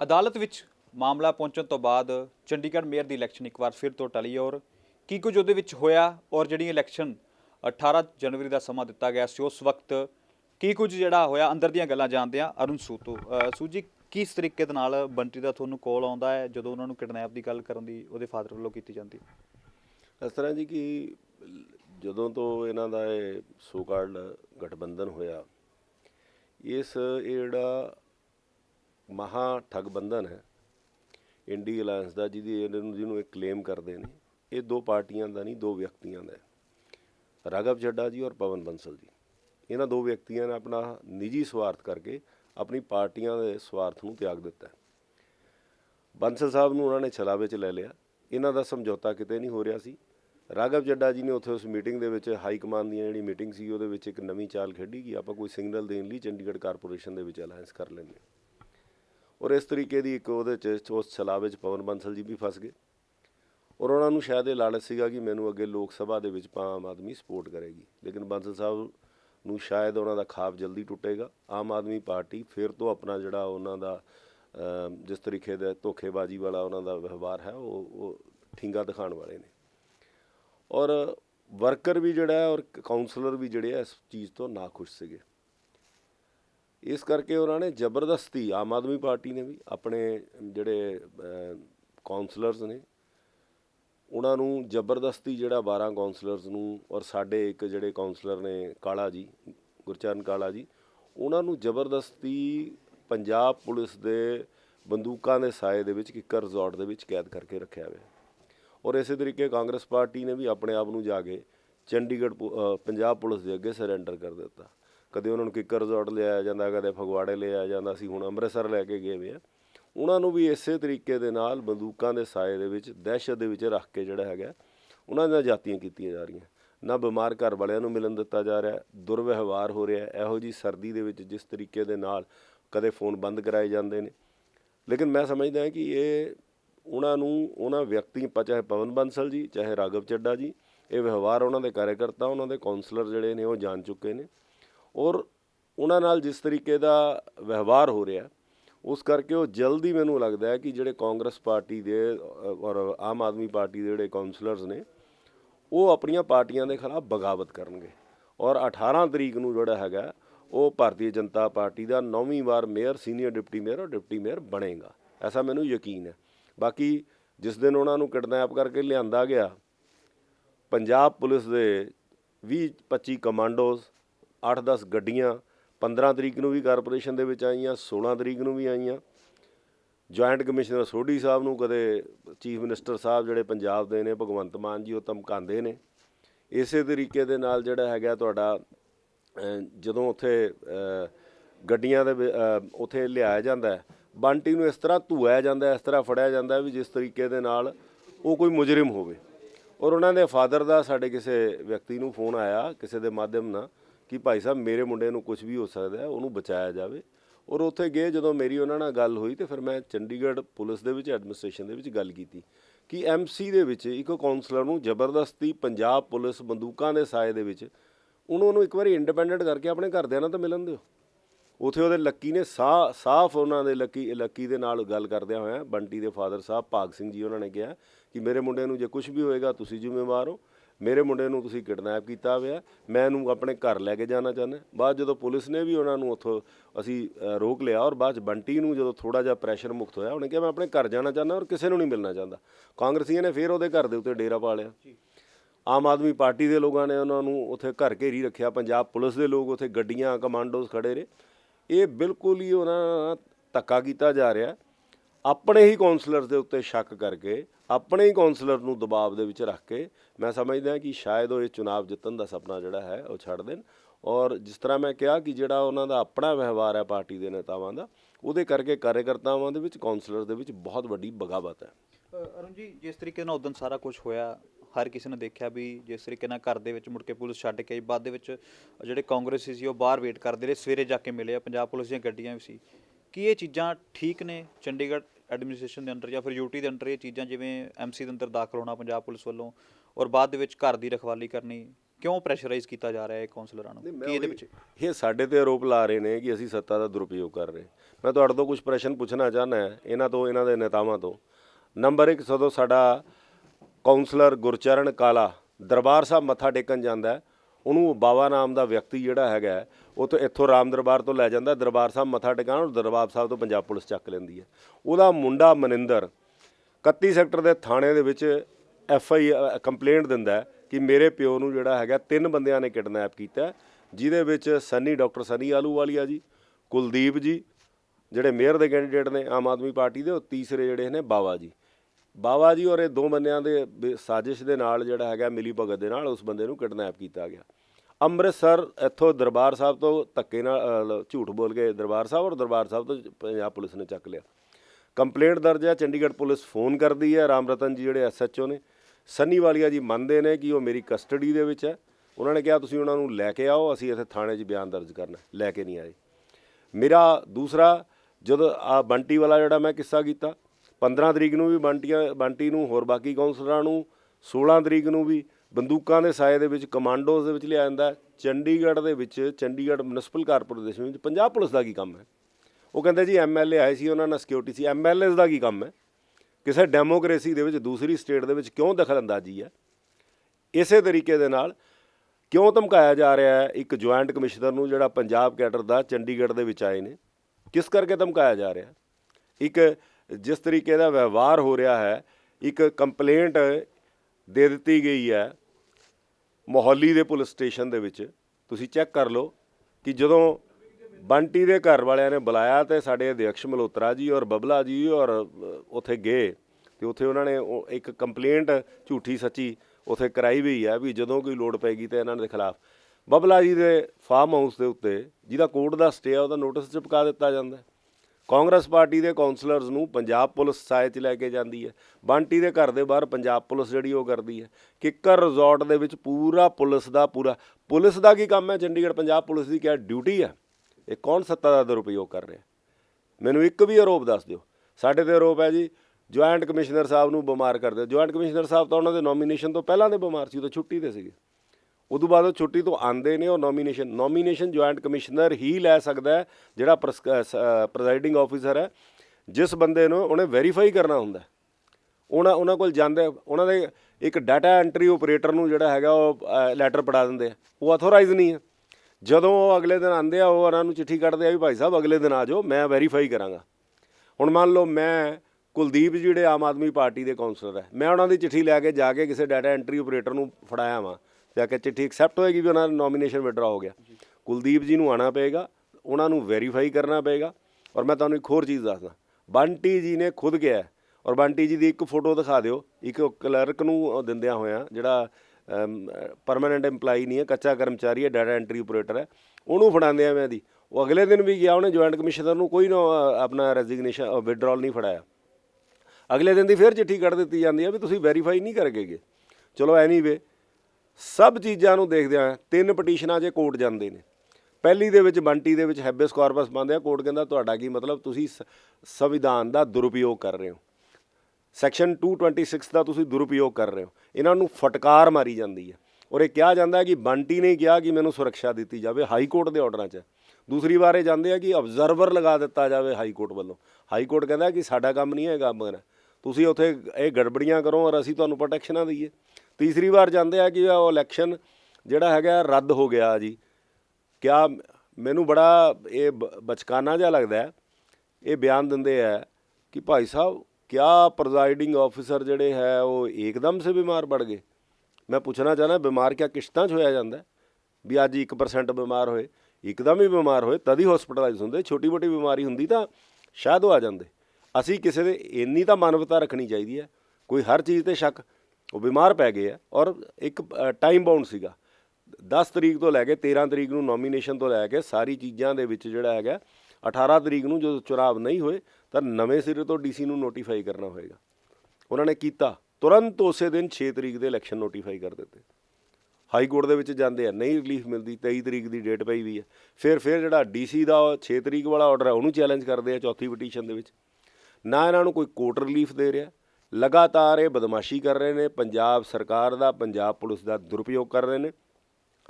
ਅਦਾਲਤ ਵਿੱਚ ਮਾਮਲਾ ਪਹੁੰਚਣ ਤੋਂ ਬਾਅਦ ਚੰਡੀਗੜ੍ਹ ਮੇਅਰ ਦੀ ਇਲੈਕਸ਼ਨ ਇੱਕ ਵਾਰ ਫਿਰ ਤੋਂ ਟਲੀ ਔਰ ਕੀ ਕੁਝ ਉਹਦੇ ਵਿੱਚ ਹੋਇਆ ਔਰ ਜਿਹੜੀ ਇਲੈਕਸ਼ਨ 18 ਜਨਵਰੀ ਦਾ ਸਮਾਂ ਦਿੱਤਾ ਗਿਆ ਸੀ, ਉਸ ਵਕਤ ਕੀ ਕੁਝ ਜਿਹੜਾ ਹੋਇਆ, ਅੰਦਰ ਦੀਆਂ ਗੱਲਾਂ ਜਾਣਦੇ ਆ ਅਰੁਣ ਸੂ ਤੋਂ ਸੂ ਜੀ, ਕਿਸ ਤਰੀਕੇ ਦੇ ਨਾਲ ਬੰਟੀ ਦਾ ਤੁਹਾਨੂੰ ਕਾਲ ਆਉਂਦਾ ਹੈ ਜਦੋਂ ਉਹਨਾਂ ਨੂੰ ਕਿਡਨੈਪ ਦੀ ਗੱਲ ਕਰਨ ਦੀ ਉਹਦੇ ਫਾਦਰ ਵੱਲੋਂ ਕੀਤੀ ਜਾਂਦੀ? ਹੈ ਇਸ ਤਰ੍ਹਾਂ ਜੀ ਕਿ ਜਦੋਂ ਤੋਂ ਇਹਨਾਂ ਦਾ ਇਹ ਸੋ ਕਾਲਡ ਗਠਬੰਧਨ ਹੋਇਆ, ਇਸ ਇਹ ਜਿਹੜਾ ਮਹਾ ਠਗਬੰਧਨ ਹੈ। ਇੰਡੀ ਅਲਾਈਅੰਸ ਦਾ ਜਿਹਦੀ ਇਹਨਾਂ ਨੂੰ ਜਿਹਨੂੰ ਇਹ ਕਲੇਮ ਕਰਦੇ ਨੇ, ਇਹ ਦੋ ਪਾਰਟੀਆਂ ਦਾ ਨਹੀਂ, ਦੋ ਵਿਅਕਤੀਆਂ ਦਾ ਰਾਘਵ ਚੱਡਾ ਜੀ ਔਰ ਪਵਨ ਬੰਸਲ ਜੀ। ਇਹਨਾਂ ਦੋ ਵਿਅਕਤੀਆਂ ਨੇ ਆਪਣਾ ਨਿੱਜੀ ਸਵਾਰਥ ਕਰਕੇ ਆਪਣੀ ਪਾਰਟੀਆਂ ਦੇ ਸਵਾਰਥ ਨੂੰ ਤਿਆਗ ਦਿੱਤਾ ਬੰਸਲ ਸਾਹਿਬ ਨੂੰ ਉਹਨਾਂ ਨੇ ਛਲਾ ਵਿੱਚ ਲੈ ਲਿਆ। ਇਹਨਾਂ ਦਾ ਸਮਝੌਤਾ ਕਿਤੇ ਨਹੀਂ ਹੋ ਰਿਹਾ ਸੀ। ਰਾਘਵ ਜੱਡਾ ਜੀ ਨੇ ਉੱਥੇ ਉਸ ਮੀਟਿੰਗ ਦੇ ਵਿੱਚ ਹਾਈ ਕਮਾਂਡ ਦੀ ਜਿਹੜੀ ਮੀਟਿੰਗ ਸੀ, ਉਹਦੇ ਵਿੱਚ ਇੱਕ ਨਵੀਂ ਚਾਲ ਖੇਡੀ ਕਿ ਆਪਾਂ ਕੋਈ ਸਿਗਨਲ ਦੇਣ ਲਈ ਚੰਡੀਗੜ੍ਹ ਕਾਰਪੋਰੇਸ਼ਨ ਦੇ ਵਿੱਚ ਅਲਾਈਅੰਸ ਕਰ ਲੈਂਦੇ ਹਾਂ। ਔਰ ਇਸ ਤਰੀਕੇ ਦੀ ਇੱਕ ਉਹਦੇ ਚ ਉਸ ਛਲਾ ਵਿੱਚ ਪਵਨ ਬੰਸਲ ਜੀ ਵੀ ਫਸ ਗਏ। ਔਰ ਉਹਨਾਂ ਨੂੰ ਸ਼ਾਇਦ ਇਹ ਲਾਲਚ ਸੀਗਾ ਕਿ ਮੈਨੂੰ ਅੱਗੇ ਲੋਕ ਸਭਾ ਦੇ ਵਿੱਚ ਆਮ ਆਦਮੀ ਸਪੋਰਟ ਕਰੇਗੀ। ਲੇਕਿਨ ਬੰਸਲ ਸਾਹਿਬ ਨੂੰ ਸ਼ਾਇਦ ਉਹਨਾਂ ਦਾ ਖਾਬ ਜਲਦੀ ਟੁੱਟੇਗਾ। ਆਮ ਆਦਮੀ ਪਾਰਟੀ ਫਿਰ ਤੋਂ ਆਪਣਾ ਜਿਹੜਾ ਉਹਨਾਂ ਦਾ ਜਿਸ ਤਰੀਕੇ ਦਾ ਧੋਖੇਬਾਜ਼ੀ ਵਾਲਾ ਉਹਨਾਂ ਦਾ ਵਿਵਹਾਰ ਹੈ, ਉਹ ਉਹ ਠਿੰਗਾ ਦਿਖਾਉਣ ਵਾਲੇ ਨੇ। ਔਰ ਵਰਕਰ ਵੀ ਜਿਹੜਾ ਔਰ ਕਾਉਂਸਲਰ ਵੀ ਜਿਹੜੇ ਇਸ ਚੀਜ਼ ਤੋਂ ਨਾਖੁਸ਼ ਸੀਗੇ। ਇਸ ਕਰਕੇ ਉਹਨਾਂ ਨੇ ਜ਼ਬਰਦਸਤੀ ਆਮ ਆਦਮੀ ਪਾਰਟੀ ਨੇ ਵੀ ਆਪਣੇ ਜਿਹੜੇ ਕਾਉਂਸਲਰਸ ਨੇ, ਉਹਨਾਂ ਨੂੰ ਜ਼ਬਰਦਸਤੀ ਜਿਹੜਾ 12 ਕਾਉਂਸਲਰਸ ਨੂੰ ਔਰ ਸਾਡੇ ਇੱਕ ਜਿਹੜੇ ਕਾਉਂਸਲਰ ਨੇ ਕਾਲਾ ਜੀ, ਗੁਰਚਰਨ ਕਾਲਾ ਜੀ, ਉਹਨਾਂ ਨੂੰ ਜ਼ਬਰਦਸਤੀ ਪੰਜਾਬ ਪੁਲਿਸ ਦੇ ਬੰਦੂਕਾਂ ਦੇ ਸਾਏ ਦੇ ਵਿੱਚ, ਕਿੱਕਰ ਰਿਜ਼ੋਰਟ ਦੇ ਵਿੱਚ ਕੈਦ ਕਰਕੇ ਰੱਖਿਆ ਹੋਇਆ ਔਰ ਇਸੇ ਤਰੀਕੇ ਕਾਂਗਰਸ ਪਾਰਟੀ ਨੇ ਵੀ ਆਪਣੇ ਆਪ ਨੂੰ ਜਾ ਕੇ ਚੰਡੀਗੜ੍ਹ ਪੁ- ਪੰਜਾਬ ਪੁਲਿਸ ਦੇ ਅੱਗੇ ਸਰੈਂਡਰ ਕਰ ਦਿੱਤਾ। ਕਦੇ ਉਹਨਾਂ ਨੂੰ ਕਿੱਕਰ ਰਿਜ਼ੋਰਟ ਲਿਆਇਆ ਜਾਂਦਾ, ਕਦੇ ਫਗਵਾੜੇ ਲਿਆਇਆ ਜਾਂਦਾ ਸੀ ਹੁਣ ਅੰਮ੍ਰਿਤਸਰ ਲੈ ਕੇ ਗਏ ਵੇ ਆ। ਉਹਨਾਂ ਨੂੰ ਵੀ ਇਸੇ ਤਰੀਕੇ ਦੇ ਨਾਲ ਬੰਦੂਕਾਂ ਦੇ ਸਾਏ ਦੇ ਵਿੱਚ, ਦਹਿਸ਼ਤ ਦੇ ਵਿੱਚ ਰੱਖ ਕੇ ਜਿਹੜਾ ਹੈਗਾ, ਉਹਨਾਂ ਦੀਆਂ ਜਾਤੀਆਂ ਕੀਤੀਆਂ ਜਾ ਰਹੀਆਂ। ਨਾ ਬਿਮਾਰ ਘਰ ਵਾਲਿਆਂ ਨੂੰ ਮਿਲਣ ਦਿੱਤਾ ਜਾ ਰਿਹਾ, ਦੁਰਵਿਵਹਾਰ ਹੋ ਰਿਹਾ, ਇਹੋ ਜੀ ਸਰਦੀ ਦੇ ਵਿੱਚ ਜਿਸ ਤਰੀਕੇ ਦੇ ਨਾਲ ਕਦੇ ਫੋਨ ਬੰਦ ਕਰਾਏ ਜਾਂਦੇ ਨੇ। ਲੇਕਿਨ ਮੈਂ ਸਮਝਦਾ ਹਾਂ ਕਿ ਇਹ ਉਹਨਾਂ ਨੂੰ, ਉਹਨਾਂ ਵਿਅਕਤੀ ਚਾਹੇ ਪਵਨ ਬੰਸਲ ਜੀ, ਚਾਹੇ ਰਾਘਵ ਚੱਡਾ ਜੀ, ਇਹ ਵਿਵਹਾਰ ਉਹਨਾਂ ਦੇ ਕਾਰਜਕਰਤਾ, ਉਹਨਾਂ ਦੇ ਕਾਉਂਸਲਰ ਜਿਹੜੇ ਨੇ ਉਹ ਜਾਣ ਚੁੱਕੇ ਨੇ। ਔਰ ਉਹਨਾਂ ਨਾਲ ਜਿਸ ਤਰੀਕੇ ਦਾ ਵਿਵਹਾਰ ਹੋ ਰਿਹਾ, ਉਸ ਕਰਕੇ ਉਹ ਜਲਦੀ ਮੈਨੂੰ ਲੱਗਦਾ ਹੈ ਕਿ ਜਿਹੜੇ ਕਾਂਗਰਸ ਪਾਰਟੀ ਦੇ, ਔਰ ਆਮ ਆਦਮੀ ਪਾਰਟੀ ਦੇ ਜਿਹੜੇ ਕਾਉਂਸਲਰਸ ਨੇ, ਉਹ ਆਪਣੀਆਂ ਪਾਰਟੀਆਂ ਦੇ ਖਿਲਾਫ ਬਗਾਵਤ ਕਰਨਗੇ। ਔਰ 18 ਤਰੀਕ ਨੂੰ ਜਿਹੜਾ ਹੈਗਾ, ਉਹ ਭਾਰਤੀ ਜਨਤਾ ਪਾਰਟੀ ਦਾ ਨੌਵੀਂ ਵਾਰ ਮੇਅਰ, ਸੀਨੀਅਰ ਡਿਪਟੀ ਮੇਅਰ ਔਰ ਡਿਪਟੀ ਮੇਅਰ ਬਣੇਗਾ। ਐਸਾ ਮੈਨੂੰ ਯਕੀਨ ਹੈ। ਬਾਕੀ ਜਿਸ ਦਿਨ ਉਹਨਾਂ ਨੂੰ ਕਿਡਨੈਪ ਕਰਕੇ ਲਿਆਂਦਾ ਗਿਆ, ਪੰਜਾਬ ਪੁਲਿਸ ਦੇ 20 25 ਕਮਾਂਡੋਜ਼ 8-10 ਗੱਡੀਆਂ 15 ਤਰੀਕ ਨੂੰ ਵੀ ਕਾਰਪੋਰੇਸ਼ਨ ਦੇ ਵਿੱਚ ਆਈਆਂ 16 ਤਰੀਕ ਨੂੰ ਵੀ ਆਈਆਂ। ਜੁਆਇੰਟ ਕਮਿਸ਼ਨਰ ਸੋਢੀ ਸਾਹਿਬ ਨੂੰ ਕਦੇ ਚੀਫ ਮਿਨਿਸਟਰ ਸਾਹਿਬ ਜਿਹੜੇ ਪੰਜਾਬ ਦੇ ਨੇ, ਭਗਵੰਤ ਮਾਨ ਜੀ ਉਹ ਧਮਕਾਉਂਦੇ ਨੇ। ਇਸੇ ਤਰੀਕੇ ਦੇ ਨਾਲ ਜਿਹੜਾ ਹੈਗਾ ਤੁਹਾਡਾ ਜਦੋਂ ਉੱਥੇ ਗੱਡੀਆਂ ਦੇ ਉੱਥੇ ਲਿਆਇਆ ਜਾਂਦਾ ਹੈ, ਬੰਟੀ ਨੂੰ ਇਸ ਤਰ੍ਹਾਂ ਧੂਇਆ ਜਾਂਦਾ ਇਸ ਤਰ੍ਹਾਂ ਫੜਿਆ ਜਾਂਦਾ ਵੀ ਜਿਸ ਤਰੀਕੇ ਦੇ ਨਾਲ ਉਹ ਕੋਈ ਮੁਜਰਮ ਹੋਵੇ। ਔਰ ਉਹਨਾਂ ਦੇ ਫਾਦਰ ਦਾ ਸਾਡੇ ਕਿਸੇ ਵਿਅਕਤੀ ਨੂੰ ਫੋਨ ਆਇਆ, ਕਿਸੇ ਦੇ ਮਾਧਿਅਮ ਨਾਲ ਕਿ ਭਾਈ ਸਾਹਿਬ ਮੇਰੇ ਮੁੰਡੇ ਨੂੰ ਕੁਝ ਵੀ ਹੋ ਸਕਦਾ ਹੈ, ਉਹਨੂੰ ਬਚਾਇਆ ਜਾਵੇ। ਔਰ ਉੱਥੇ ਗਏ, ਜਦੋਂ ਮੇਰੀ ਉਹਨਾਂ ਨਾਲ ਗੱਲ ਹੋਈ ਤੇ ਫਿਰ ਮੈਂ ਚੰਡੀਗੜ੍ਹ ਪੁਲਿਸ ਦੇ ਵਿੱਚ, ਐਡਮਿਨਿਸਟ੍ਰੇਸ਼ਨ ਦੇ ਵਿੱਚ ਗੱਲ ਕੀਤੀ ਕਿ ਐਮਸੀ ਦੇ ਵਿੱਚ ਇੱਕ ਕਾਉਂਸਲਰ ਨੂੰ ਜ਼ਬਰਦਸਤੀ ਪੰਜਾਬ ਪੁਲਿਸ ਬੰਦੂਕਾਂ ਦੇ ਸਾਏ ਦੇ ਵਿੱਚ ਉਹਨਾਂ ਨੂੰ ਇੱਕ ਵਾਰੀ ਇੰਡੀਪੈਂਡੈਂਟ ਕਰਕੇ ਆਪਣੇ ਘਰਦਿਆਂ ਨਾਲ ਤਾਂ ਮਿਲਣ ਦਿਓ। ਉਥੇ ਉਹਦੇ ਲੱਕੀ ਨੇ ਸਾਫ਼ ਉਹਨਾਂ ਦੇ ਲੱਕੀ ਲੱਕੀ ਦੇ ਨਾਲ ਗੱਲ ਕਰਦਿਆਂ ਹੋਇਆ, ਬੰਟੀ ਦੇ ਫਾਦਰ ਸਾਹਿਬ ਭਾਗ ਸਿੰਘ ਜੀ ਉਹਨਾਂ ਨੇ ਕਿਹਾ ਕਿ ਮੇਰੇ ਮੁੰਡੇ ਨੂੰ ਜੇ ਕੁਝ ਵੀ ਹੋਏਗਾ, ਤੁਸੀਂ ਜ਼ਿੰਮੇਵਾਰ ਹੋ। ਮੇਰੇ ਮੁੰਡੇ ਨੂੰ ਤੁਸੀਂ ਕਿਡਨੈਪ ਕੀਤਾ ਹੋਇਆ ਮੈਂ ਇਹਨੂੰ ਆਪਣੇ ਘਰ ਲੈ ਕੇ ਜਾਣਾ ਚਾਹੁੰਦਾ। ਬਾਅਦ ਜਦੋਂ ਪੁਲਿਸ ਨੇ ਵੀ ਉਹਨਾਂ ਨੂੰ ਉੱਥੋਂ ਅਸੀਂ ਰੋਕ ਲਿਆ ਔਰ ਬਾਅਦ ਬੰਟੀ ਨੂੰ ਜਦੋਂ ਥੋੜਾ ਜਿਹਾ ਪ੍ਰੈਸ਼ਰ ਮੁਕਤ ਹੋਇਆ ਉਹਨੇ ਕਿਹਾ ਮੈਂ ਆਪਣੇ ਘਰ ਜਾਣਾ ਚਾਹੁੰਦਾ ਔਰ ਕਿਸੇ ਨੂੰ ਨਹੀਂ ਮਿਲਣਾ ਚਾਹੁੰਦਾ। ਕਾਂਗਰਸੀਆਂ ਨੇ ਫਿਰ ਉਹਦੇ ਘਰ ਦੇ ਉੱਤੇ ਡੇਰਾ ਪਾ ਲਿਆ। ਆਮ ਆਦਮੀ ਪਾਰਟੀ ਦੇ ਲੋਕਾਂ ਨੇ ਉਹਨਾਂ ਨੂੰ ਉੱਥੇ ਘਰ ਘੇਰੀ ਰੱਖਿਆ। ਪੰਜਾਬ ਪੁਲਿਸ ਦੇ ਲੋਕ ਉੱਥੇ ਗੱਡੀਆਂ ਕਮਾਂਡੋਜ਼ ਖੜੇ ਨੇ ਇਹ ਬਿਲਕੁਲ ਹੀ ਉਹਨਾਂ ਧੱਕਾ ਕੀਤਾ ਜਾ ਰਿਹਾ। ਆਪਣੇ ਹੀ ਕਾਉਂਸਲਰਸ ਦੇ ਉੱਤੇ ਸ਼ੱਕ ਕਰਕੇ ਆਪਣੇ ਹੀ ਕਾਉਂਸਲਰ ਨੂੰ ਦਬਾਅ ਦੇ ਵਿੱਚ ਰੱਖ ਕੇ ਮੈਂ ਸਮਝਦਾ ਕਿ ਸ਼ਾਇਦ ਉਹ ਇਹ ਚੁਣਾਵ ਜਿੱਤਣ ਦਾ ਸੁਪਨਾ ਜਿਹੜਾ ਹੈ, ਉਹ ਛੱਡ ਦੇਣ। ਔਰ ਜਿਸ ਤਰ੍ਹਾਂ ਮੈਂ ਕਿਹਾ ਕਿ ਜਿਹੜਾ ਉਹਨਾਂ ਦਾ ਆਪਣਾ ਵਿਵਹਾਰ ਹੈ ਪਾਰਟੀ ਦੇ ਨੇਤਾਵਾਂ ਦਾ, ਉਹਦੇ ਕਰਕੇ ਕਾਰਜਕਰਤਾਵਾਂ ਦੇ ਵਿੱਚ ਕਾਉਂਸਲਰ ਦੇ ਵਿੱਚ ਬਹੁਤ ਵੱਡੀ ਬਗਾਵਤ ਹੈ। ਅਰੁਣ ਜੀ, ਜਿਸ ਤਰੀਕੇ ਨਾਲ ਉਦੋਂ ਸਾਰਾ ਕੁਝ ਹੋਇਆ, ਹਰ ਕਿਸੇ ਨੇ ਦੇਖਿਆ ਵੀ ਜਿਸ ਤਰੀਕੇ ਨਾਲ ਘਰ ਦੇ ਵਿੱਚ ਮੁੜ ਕੇ ਪੁਲਿਸ ਛੱਡ ਕੇ ਬਾਅਦ ਦੇ ਵਿੱਚ ਜਿਹੜੇ ਕਾਂਗਰਸੀ ਸੀ, ਉਹ ਬਾਹਰ ਵੇਟ ਕਰਦੇ ਰਹੇ, ਸਵੇਰੇ ਜਾ ਕੇ ਮਿਲੇ ਆ, ਪੰਜਾਬ ਪੁਲਿਸ ਦੀਆਂ ਗੱਡੀਆਂ ਵੀ ਸੀ। ਕੀ ਇਹ ਚੀਜ਼ਾਂ ਠੀਕ ਨੇ, ਚੰਡੀਗੜ੍ਹ ਐਡਮਿਨਿਸਟ੍ਰੇਸ਼ਨ ਦੇ ਅੰਡਰ ਜਾਂ ਫਿਰ ਯੂਟੀ ਦੇ ਅੰਡਰ ਇਹ ਚੀਜ਼ਾਂ ਜਿਵੇਂ ਐਮਸੀ ਦੇ ਅੰਦਰ ਦਾਖਲ ਹੋਣਾ ਪੰਜਾਬ ਪੁਲਿਸ ਵੱਲੋਂ ਔਰ ਬਾਅਦ ਦੇ ਵਿੱਚ ਘਰ ਦੀ ਰਖਵਾਲੀ ਕਰਨੀ ਕਿਉਂ ਪ੍ਰੈਸ਼ਰਾਈਜ਼ ਕੀਤਾ ਜਾ ਰਿਹਾ ਹੈ ਕਾਉਂਸਲਰਾਂ ਨੂੰ? ਕੀ ਇਹਦੇ ਪਿੱਛੇ ਇਹ ਸਾਡੇ ਤੇ ਆਰੋਪ ਲਾ ਰਹੇ ਨੇ ਕਿ ਅਸੀਂ ਸੱਤਾ ਦਾ ਦੁਰਉਪਯੋਗ ਕਰ ਰਹੇ। ਮੈਂ ਤੁਹਾਡੇ ਤੋਂ ਕੁਝ ਪ੍ਰਸ਼ਨ ਪੁੱਛਣਾ ਚਾਹੁੰਦਾ ਹਾਂ ਇਹਨਾਂ ਤੋਂ ਇਹਨਾਂ ਦੇ ਨੇਤਾਵਾਂ ਤੋਂ। ਨੰਬਰ 1 ਸਦੋਂ ਸਾਡਾ ਕਾਉਂਸਲਰ ਗੁਰਚਰਨ ਕਾਲਾ ਦਰਬਾਰ ਸਾਹਿਬ ਮੱਥਾ ਟੇਕਣ ਜਾਂਦਾ ਉਹਨੂੰ ਬਾਵਾ ਨਾਮ ਦਾ ਵਿਅਕਤੀ ਜਿਹੜਾ ਹੈਗਾ ਉਹ ਤੋਂ ਇੱਥੋਂ ਰਾਮ ਦਰਬਾਰ ਤੋਂ ਲੈ ਜਾਂਦਾ, ਦਰਬਾਰ ਸਾਹਿਬ ਮੱਥਾ ਟਿਕਾਣ ਔਰ ਦਰਬਾਰ ਸਾਹਿਬ ਤੋਂ ਪੰਜਾਬ ਪੁਲਿਸ ਚੱਕ ਲੈਂਦੀ ਹੈ। ਉਹਦਾ ਮੁੰਡਾ ਮਨਿੰਦਰ 31 ਸੈਕਟਰ ਦੇ ਥਾਣੇ ਦੇ ਵਿੱਚ ਐਫ ਆਈ ਕੰਪਲੇਂਟ ਦਿੰਦਾ ਕਿ ਮੇਰੇ ਪਿਓ ਨੂੰ ਜਿਹੜਾ ਹੈਗਾ ਤਿੰਨ ਬੰਦਿਆਂ ਨੇ ਕਿਡਨੈਪ ਕੀਤਾ ਜਿਹਦੇ ਵਿੱਚ ਸਨੀ, ਡਾਕਟਰ ਸਨੀ ਆਲੂਵਾਲੀਆ ਜੀ, ਕੁਲਦੀਪ ਜੀ, ਜਿਹੜੇ ਮੇਅਰ ਦੇ ਕੈਂਡੀਡੇਟ ਨੇ ਆਮ ਆਦਮੀ ਪਾਰਟੀ ਦੇ, ਉਹ ਤੀਸਰੇ ਜਿਹੜੇ ਨੇ ਬਾਵਾ ਜੀ। ਬਾਵਾ ਜੀ ਔਰ ਇਹ ਦੋ ਬੰਦਿਆਂ ਦੇ, ਬੇ- ਸਾਜ਼ਿਸ਼ ਦੇ ਨਾਲ ਜਿਹੜਾ ਹੈਗਾ ਮਿਲੀ ਭਗਤ ਦੇ ਨਾਲ ਉਸ ਬੰਦੇ ਨੂੰ ਕਿਡਨੈਪ ਕੀਤਾ ਗਿਆ। ਅੰਮ੍ਰਿਤਸਰ ਇੱਥੋਂ ਦਰਬਾਰ ਸਾਹਿਬ ਤੋਂ ਧੱਕੇ ਨਾਲ ਝੂਠ ਬੋਲ ਕੇ ਦਰਬਾਰ ਸਾਹਿਬ ਔਰ ਦਰਬਾਰ ਸਾਹਿਬ ਤੋਂ ਪੰਜਾਬ ਪੁਲਿਸ ਨੇ ਚੱਕ ਲਿਆ। ਕੰਪਲੇਂਟ ਦਰਜ ਹੈ, ਚੰਡੀਗੜ੍ਹ ਪੁਲਿਸ ਫੋਨ ਕਰਦੀ ਹੈ, ਰਾਮ ਰਤਨ ਜੀ ਜਿਹੜੇ ਐਸਐਚਓ ਨੇ, ਸੰਨੀ ਵਾਲੀਆ ਜੀ ਮੰਨਦੇ ਨੇ ਕਿ ਉਹ ਮੇਰੀ ਕਸਟਡੀ ਦੇ ਵਿੱਚ ਹੈ। ਉਹਨਾਂ ਨੇ ਕਿਹਾ, ਤੁਸੀਂ ਉਹਨਾਂ ਨੂੰ ਲੈ ਕੇ ਆਓ, ਅਸੀਂ ਇੱਥੇ ਥਾਣੇ 'ਚ ਬਿਆਨ ਦਰਜ ਕਰਨਾ ਲੈ ਕੇ ਨਹੀਂ ਆਏ। ਮੇਰਾ ਦੂਸਰਾ, ਜਦੋਂ ਆ ਬੰਟੀ ਵਾਲਾ ਜਿਹੜਾ ਮੈਂ ਕਿੱਸਾ ਕੀਤਾ 15 ਤਰੀਕ ਨੂੰ ਵੀ ਬੰਟੀਆਂ, ਬੰਟੀ ਨੂੰ, ਹੋਰ ਬਾਕੀ ਕਾਉਂਸਲਰਾਂ ਨੂੰ 16 ਤਰੀਕ ਨੂੰ ਵੀ ਬੰਦੂਕਾਂ ਦੇ ਸਾਏ ਦੇ ਵਿੱਚ, ਕਮਾਂਡੋਜ਼ ਦੇ ਵਿੱਚ ਲਿਆ ਜਾਂਦਾ ਚੰਡੀਗੜ੍ਹ ਦੇ ਵਿੱਚ, ਚੰਡੀਗੜ੍ਹ ਮਿਊਨਿਸਪਲ ਕਾਰਪੋਰੇਸ਼ਨ ਵਿੱਚ ਪੰਜਾਬ ਪੁਲਿਸ ਦਾ ਕੀ ਕੰਮ ਹੈ? ਉਹ ਕਹਿੰਦੇ ਜੀ ਐਮਐਲਏ ਆਏ ਸੀ, ਉਹਨਾਂ ਨਾਲ ਸਿਕਿਉਰਿਟੀ ਸੀ। ਐਮਐਲਏਜ਼ ਦਾ ਕੀ ਕੰਮ ਹੈ? ਕਿਸੇ ਡੈਮੋਕ੍ਰੇਸੀ ਦੇ ਵਿੱਚ, ਦੂਸਰੀ ਸਟੇਟ ਦੇ ਵਿੱਚ ਕਿਉਂ ਦਖਲ ਅੰਦਾਜ਼ੀ ਹੈ? ਇਸੇ ਤਰੀਕੇ ਦੇ ਨਾਲ ਕਿਉਂ ਧਮਕਾਇਆ ਜਾ ਰਿਹਾ ਹੈ? ਇੱਕ ਜੁਆਇੰਟ ਕਮਿਸ਼ਨਰ ਨੂੰ ਜਿਹੜਾ ਪੰਜਾਬ ਕੈਡਰ ਦਾ ਚੰਡੀਗੜ੍ਹ ਦੇ ਵਿੱਚ ਆਏ ਨੇ, ਕਿਸ ਕਰਕੇ ਧਮਕਾਇਆ ਜਾ ਰਿਹਾ? ਇੱਕ ਜਿਸ ਤਰੀਕੇ ਦਾ ਵਿਵਹਾਰ ਹੋ ਰਿਹਾ ਹੈ, ਇੱਕ ਕੰਪਲੇਂਟ ਦੇ ਦਿੱਤੀ ਗਈ ਹੈ ਮੋਹਾਲੀ ਦੇ ਪੁਲਿਸ ਸਟੇਸ਼ਨ ਦੇ ਵਿੱਚ ਤੁਸੀਂ ਚੈੱਕ ਕਰ ਲਓ ਕਿ ਜਦੋਂ ਬੰਟੀ ਦੇ ਘਰ ਵਾਲਿਆਂ ਨੇ ਬੁਲਾਇਆ ਤੇ ਸਾਡੇ ਅਧਿਕਸ਼ ਮਲਹੋਤਰਾ ਜੀ ਔਰ ਬਬਲਾ ਜੀ ਔਰ ਉੱਥੇ ਗਏ ਤੇ ਉੱਥੇ ਉਹਨਾਂ ਨੇ ਇੱਕ ਕੰਪਲੇਂਟ ਝੂਠੀ ਸੱਚੀ ਉੱਥੇ ਕਰਾਈ ਵੀ ਹੈ ਵੀ ਜਦੋਂ ਕੋਈ ਲੋੜ ਪੈਗੀ ਤੇ ਇਹਨਾਂ ਦੇ ਖਿਲਾਫ। ਬਬਲਾ ਜੀ ਦੇ ਫਾਰਮ ਹਾਊਸ ਦੇ ਉੱਤੇ ਜਿਹਦਾ ਕੋਰਟ ਦਾ ਸਟੇ ਆ ਉਹਦਾ ਨੋਟਿਸ ਚਿਪਕਾ ਦਿੱਤਾ ਜਾਂਦਾ। ਕਾਂਗਰਸ ਪਾਰਟੀ ਦੇ ਕਾਉਂਸਲਰਸ ਨੂੰ ਪੰਜਾਬ ਪੁਲਿਸ ਸਾਇ 'ਚ ਲੈ ਕੇ ਜਾਂਦੀ ਹੈ। ਬੰਟੀ ਦੇ ਘਰ ਦੇ ਬਾਹਰ ਪੰਜਾਬ ਪੁਲਿਸ ਜਿਹੜੀ ਉਹ ਕਰਦੀ ਹੈ। ਕਿੱਕਰ ਰਿਜ਼ੋਰਟ ਦੇ ਵਿੱਚ ਪੂਰਾ ਪੁਲਿਸ ਦਾ ਪੂਰਾ। ਪੁਲਿਸ ਦਾ ਕੀ ਕੰਮ ਹੈ? ਚੰਡੀਗੜ੍ਹ ਪੰਜਾਬ ਪੁਲਿਸ ਦੀ ਕਿਆ ਡਿਊਟੀ ਹੈ? ਇਹ ਕੌਣ ਸੱਤਾ ਦਾ ਦੁਰਉਪਯੋਗ ਕਰ ਰਿਹਾ? ਮੈਨੂੰ ਇੱਕ ਵੀ ਆਰੋਪ ਦੱਸ ਦਿਓ। ਸਾਡੇ ਤੇ ਆਰੋਪ ਹੈ ਜੀ, ਜੁਆਇੰਟ ਕਮਿਸ਼ਨਰ ਸਾਹਿਬ ਨੂੰ ਬਿਮਾਰ ਕਰ ਦਿਓ ਜੁਆਇੰਟ ਕਮਿਸ਼ਨਰ ਸਾਹਿਬ ਤਾਂ ਉਹਨਾਂ ਦੇ ਨੋਮੀਨੇਸ਼ਨ ਤੋਂ ਪਹਿਲਾਂ ਦੇ ਬਿਮਾਰ ਸੀ, ਉਹ ਤਾਂ ਛੁੱਟੀ ਤੇ ਸੀਗੇ। ਉਦੋਂ ਬਾਅਦ ਉਹ ਛੁੱਟੀ ਤੋਂ ਆਂਦੇ ਨੇ, ਉਹ ਨੋਮੀਨੇਸ਼ਨ ਨੋਮੀਨੇਸ਼ਨ ਜੁਆਇੰਟ ਕਮਿਸ਼ਨਰ ਹੀ ਲੈ ਸਕਦਾ ਹੈ, ਜਿਹੜਾ ਪ੍ਰੈਜ਼ਾਈਡਿੰਗ ਆਫੀਸਰ ਹੈ। ਜਿਸ ਬੰਦੇ ਨੂੰ ਉਹਨੇ ਵੈਰੀਫਾਈ ਕਰਨਾ ਹੁੰਦਾ ਉਹਨਾਂ ਉਹਨਾਂ ਕੋਲ ਜਾਂਦੇ, ਉਹਨਾਂ ਦੇ ਇੱਕ ਡਾਟਾ ਐਂਟਰੀ ਆਪਰੇਟਰ ਨੂੰ ਜਿਹੜਾ ਹੈਗਾ ਉਹ ਲੈਟਰ ਪੜਾ ਦਿੰਦੇ ਆ। ਉਹ ਅਥੋਰਾਈਜ਼ ਨਹੀਂ ਹੈ। ਜਦੋਂ ਉਹ ਅਗਲੇ ਦਿਨ ਆਂਦੇ ਆ, ਉਹ ਉਹਨਾਂ ਨੂੰ ਚਿੱਠੀ ਕੱਢਦੇ ਆ ਵੀ ਭਾਈ ਸਾਹਿਬ ਅਗਲੇ ਦਿਨ ਆ ਜਾਓ, ਮੈਂ ਵੈਰੀਫਾਈ ਕਰਾਂਗਾ। ਹੁਣ ਮੰਨ ਲਓ ਮੈਂ ਕੁਲਦੀਪ ਜਿਹੜੇ ਆਮ ਆਦਮੀ ਪਾਰਟੀ ਦੇ ਕਾਉਂਸਲਰ ਹੈ, ਮੈਂ ਉਹਨਾਂ ਦੀ ਚਿੱਠੀ ਲੈ ਕੇ ਜਾ ਕੇ ਕਿਸੇ ਡਾਟਾ ਐਂਟਰੀ ਆਪਰੇਟਰ ਨੂੰ ਫੜਾਇਆ ਵਾਂ। ਜਾ ਕੇ ਚਿੱਠੀ ਐਕਸੈਪਟ ਹੋਏਗੀ ਵੀ ਉਹਨਾਂ ਦਾ ਨੋਮੀਨੇਸ਼ਨ ਵਿਡਰਾ ਹੋ ਗਿਆ। ਕੁਲਦੀਪ ਜੀ ਨੂੰ ਆਣਾ ਪਏਗਾ ਉਹਨਾਂ ਨੂੰ ਵੈਰੀਫਾਈ ਕਰਨਾ ਪਏਗਾ। ਔਰ ਮੈਂ ਤੁਹਾਨੂੰ ਇੱਕ ਹੋਰ ਚੀਜ਼ ਦੱਸਦਾ ਬੰਟੀ ਜੀ ਨੇ ਖੁਦ ਹੈ, ਔਰ ਬੰਟੀ ਜੀ ਦੀ ਇੱਕ ਫੋਟੋ ਦਿਖਾ ਦਿਓ ਇੱਕ ਕਲਰਕ ਨੂੰ ਦਿੰਦਿਆਂ ਹੋਇਆਂ ਜਿਹੜਾ ਪਰਮਨੈਂਟ EMPLOYE ਨਹੀਂ ਹੈ ਕੱਚਾ ਕਰਮਚਾਰੀ ਹੈ ਡਾਟਾ ਐਂਟਰੀ ਆਪਰੇਟਰ ਹੈ ਉਹਨੂੰ ਫੜਾਉਂਦੇ ਆ ਮੈਂ ਦੀ ਉਹ ਅਗਲੇ ਦਿਨ ਵੀ ਗਿਆ ਉਹਨੇ ਜੁਆਇੰਟ ਕਮਿਸ਼ਨਰ ਨੂੰ ਕੋਈ ਨਾ ਆਪਣਾ ਰੈਜ਼ਿਗਨੇਸ਼ਨ ਵਿਡਰਾਲ ਨਹੀਂ ਫੜਾਇਆ। ਅਗਲੇ ਦਿਨ ਦੀ ਫਿਰ ਚਿੱਠੀ ਕੱਢ ਦਿੱਤੀ ਜਾਂਦੀ ਹੈ ਵੀ ਤੁਸੀਂ ਵੈਰੀਫਾਈ ਨਹੀਂ ਕਰਗੇਗੇ। ਚਲੋ ਐਨੀਵੇ ਸਭ ਚੀਜ਼ਾਂ ਨੂੰ ਦੇਖਦਿਆਂ ਤਿੰਨ ਪਟੀਸ਼ਨਾਂ ਜੇ ਕੋਰਟ ਜਾਂਦੇ ਨੇ। ਪਹਿਲੀ ਦੇ ਵਿੱਚ ਬੰਟੀ ਦੇ ਵਿੱਚ ਹੈਬਿਸ ਕਾਰਪਸ ਪਾਉਂਦੇ ਆ, ਕੋਰਟ ਕਹਿੰਦਾ ਤੁਹਾਡਾ ਕੀ ਮਤਲਬ, ਤੁਸੀਂ ਸ- ਸੰਵਿਧਾਨ ਦਾ ਦੁਰਉਪਯੋਗ ਕਰ ਰਹੇ ਹੋ। ਸੈਕਸ਼ਨ 226 ਦਾ ਤੁਸੀਂ ਦੁਰਉਪਯੋਗ ਕਰ ਰਹੇ ਹੋ। ਇਹਨਾਂ ਨੂੰ ਫਟਕਾਰ ਮਾਰੀ ਜਾਂਦੀ ਹੈ ਔਰ ਇਹ ਕਿਹਾ ਜਾਂਦਾ ਕਿ ਬੰਟੀ ਨੇ ਕਿਹਾ ਕਿ ਮੈਨੂੰ ਸੁਰੱਖਿਆ ਦਿੱਤੀ ਜਾਵੇ ਹਾਈ ਕੋਰਟ ਦੇ ਆਰਡਰਾਂ 'ਚ। ਦੂਸਰੀ ਵਾਰ ਇਹ ਜਾਂਦੇ ਆ ਕਿ ਅਬਜ਼ਰਵਰ ਲਗਾ ਦਿੱਤਾ ਜਾਵੇ ਹਾਈ ਕੋਰਟ ਵੱਲੋਂ। ਹਾਈ ਕੋਰਟ ਕਹਿੰਦਾ ਕਿ ਸਾਡਾ ਕੰਮ ਨਹੀਂ ਹੈ ਕੰਮ ਕਰਨਾ ਤੁਸੀਂ ਉੱਥੇ ਇਹ ਗੜਬੜੀਆਂ ਕਰੋ ਔਰ ਅਸੀਂ ਤੁਹਾਨੂੰ ਪ੍ਰੋਟੈਕਸ਼ਨਾਂ ਦਈਏ। ਤੀਸਰੀ ਵਾਰ ਜਾਂਦੇ ਆ ਕਿ ਉਹ ਇਲੈਕਸ਼ਨ ਜਿਹੜਾ ਹੈਗਾ ਰੱਦ ਹੋ ਗਿਆ ਜੀ। ਕਿਆ ਮੈਨੂੰ ਬੜਾ ਇਹ ਬ- ਬਚਕਾਨਾ ਜਿਹਾ ਲੱਗਦਾ ਇਹ ਬਿਆਨ ਦਿੰਦੇ ਆ ਕਿ ਭਾਈ ਸਾਹਿਬ, ਕਿਆ ਪ੍ਰੈਜ਼ਾਈਡਿੰਗ ਆਫੀਸਰ ਜਿਹੜੇ ਹੈ ਉਹ ਇੱਕਦਮ ਸੇ ਬਿਮਾਰ ਪੜ ਗਏ। ਮੈਂ ਪੁੱਛਣਾ ਚਾਹਨਾ ਬਿਮਾਰ ਕਿਆ ਕਿਸ਼ਤਾਂ 'ਚ ਹੋਇਆ ਜਾਂਦਾ ਵੀ ਅੱਜ 1% ਬਿਮਾਰ ਹੋਏ, ਇੱਕਦਮ ਹੀ ਬਿਮਾਰ ਹੋਏ, ਤਦ ਹੀ ਹਸਪੀਟਲਾਈਜ਼ ਹੁੰਦੇ ਛੋਟੀ ਮੋਟੀ ਬਿਮਾਰੀ ਹੁੰਦੀ ਤਾਂ ਸ਼ਾਇਦ ਉਹ ਆ ਜਾਂਦੇ। ਅਸੀਂ ਕਿਸੇ ਦੇ ਇੰਨੀ ਤਾਂ ਮਾਨਵਤਾ ਰੱਖਣੀ ਚਾਹੀਦੀ ਹੈ, ਕੋਈ ਹਰ ਚੀਜ਼ ਤੇ ਸ਼ੱਕ, ਉਹ ਬਿਮਾਰ ਪੈ ਗਏ ਆ ਔਰ ਇੱਕ ਟਾਈਮ ਬਾਉਂਡ ਸੀਗਾ। 10 ਤਰੀਕ ਤੋਂ ਲੈ ਕੇ 13 ਤਰੀਕ ਨੂੰ ਨੋਮੀਨੇਸ਼ਨ ਤੋਂ ਲੈ ਕੇ ਸਾਰੀ ਚੀਜ਼ਾਂ ਦੇ ਵਿੱਚ ਜਿਹੜਾ ਹੈਗਾ 18 ਤਰੀਕ ਨੂੰ ਜਦੋਂ ਚੁਣਾਵ ਨਹੀਂ ਹੋਏ, ਤਾਂ ਨਵੇਂ ਸਿਰੇ ਤੋਂ ਡੀਸੀ ਨੂੰ ਨੋਟੀਫਾਈ ਕਰਨਾ ਹੋਏਗਾ। ਉਹਨਾਂ ਨੇ ਕੀਤਾ। ਤੁਰੰਤ ਉਸੇ ਦਿਨ 6 ਤਰੀਕ ਦੇ ਇਲੈਕਸ਼ਨ ਨੋਟੀਫਾਈ ਕਰ ਦਿੱਤੇ। ਹਾਈ ਕੋਰਟ ਦੇ ਵਿੱਚ ਜਾਂਦੇ ਆ, ਨਹੀਂ ਰਿਲੀਫ ਮਿਲਦੀ 23 ਤਰੀਕ ਦੀ ਡੇਟ ਪਈ ਵੀ ਹੈ ਫਿਰ ਫਿਰ ਜਿਹੜਾ ਡੀਸੀ ਦਾ 6 ਤਰੀਕ ਵਾਲਾ ਆਰਡਰ ਹੈ ਉਹਨੂੰ ਚੈਲੰਜ ਕਰਦੇ ਆ ਚੌਥੀ ਪਟੀਸ਼ਨ ਦੇ ਵਿੱਚ। ਨਾ ਇਹਨਾਂ ਨੂੰ ਕੋਈ ਕੋਟ ਰਿਲੀਫ ਦੇ ਰਿਹਾ। ਲਗਾਤਾਰ ਇਹ ਬਦਮਾਸ਼ੀ ਕਰ ਰਹੇ ਨੇ। ਪੰਜਾਬ ਸਰਕਾਰ ਦਾ, ਪੰਜਾਬ ਪੁਲਿਸ ਦਾ ਦੁਰਉਪਯੋਗ ਕਰ ਰਹੇ ਨੇ।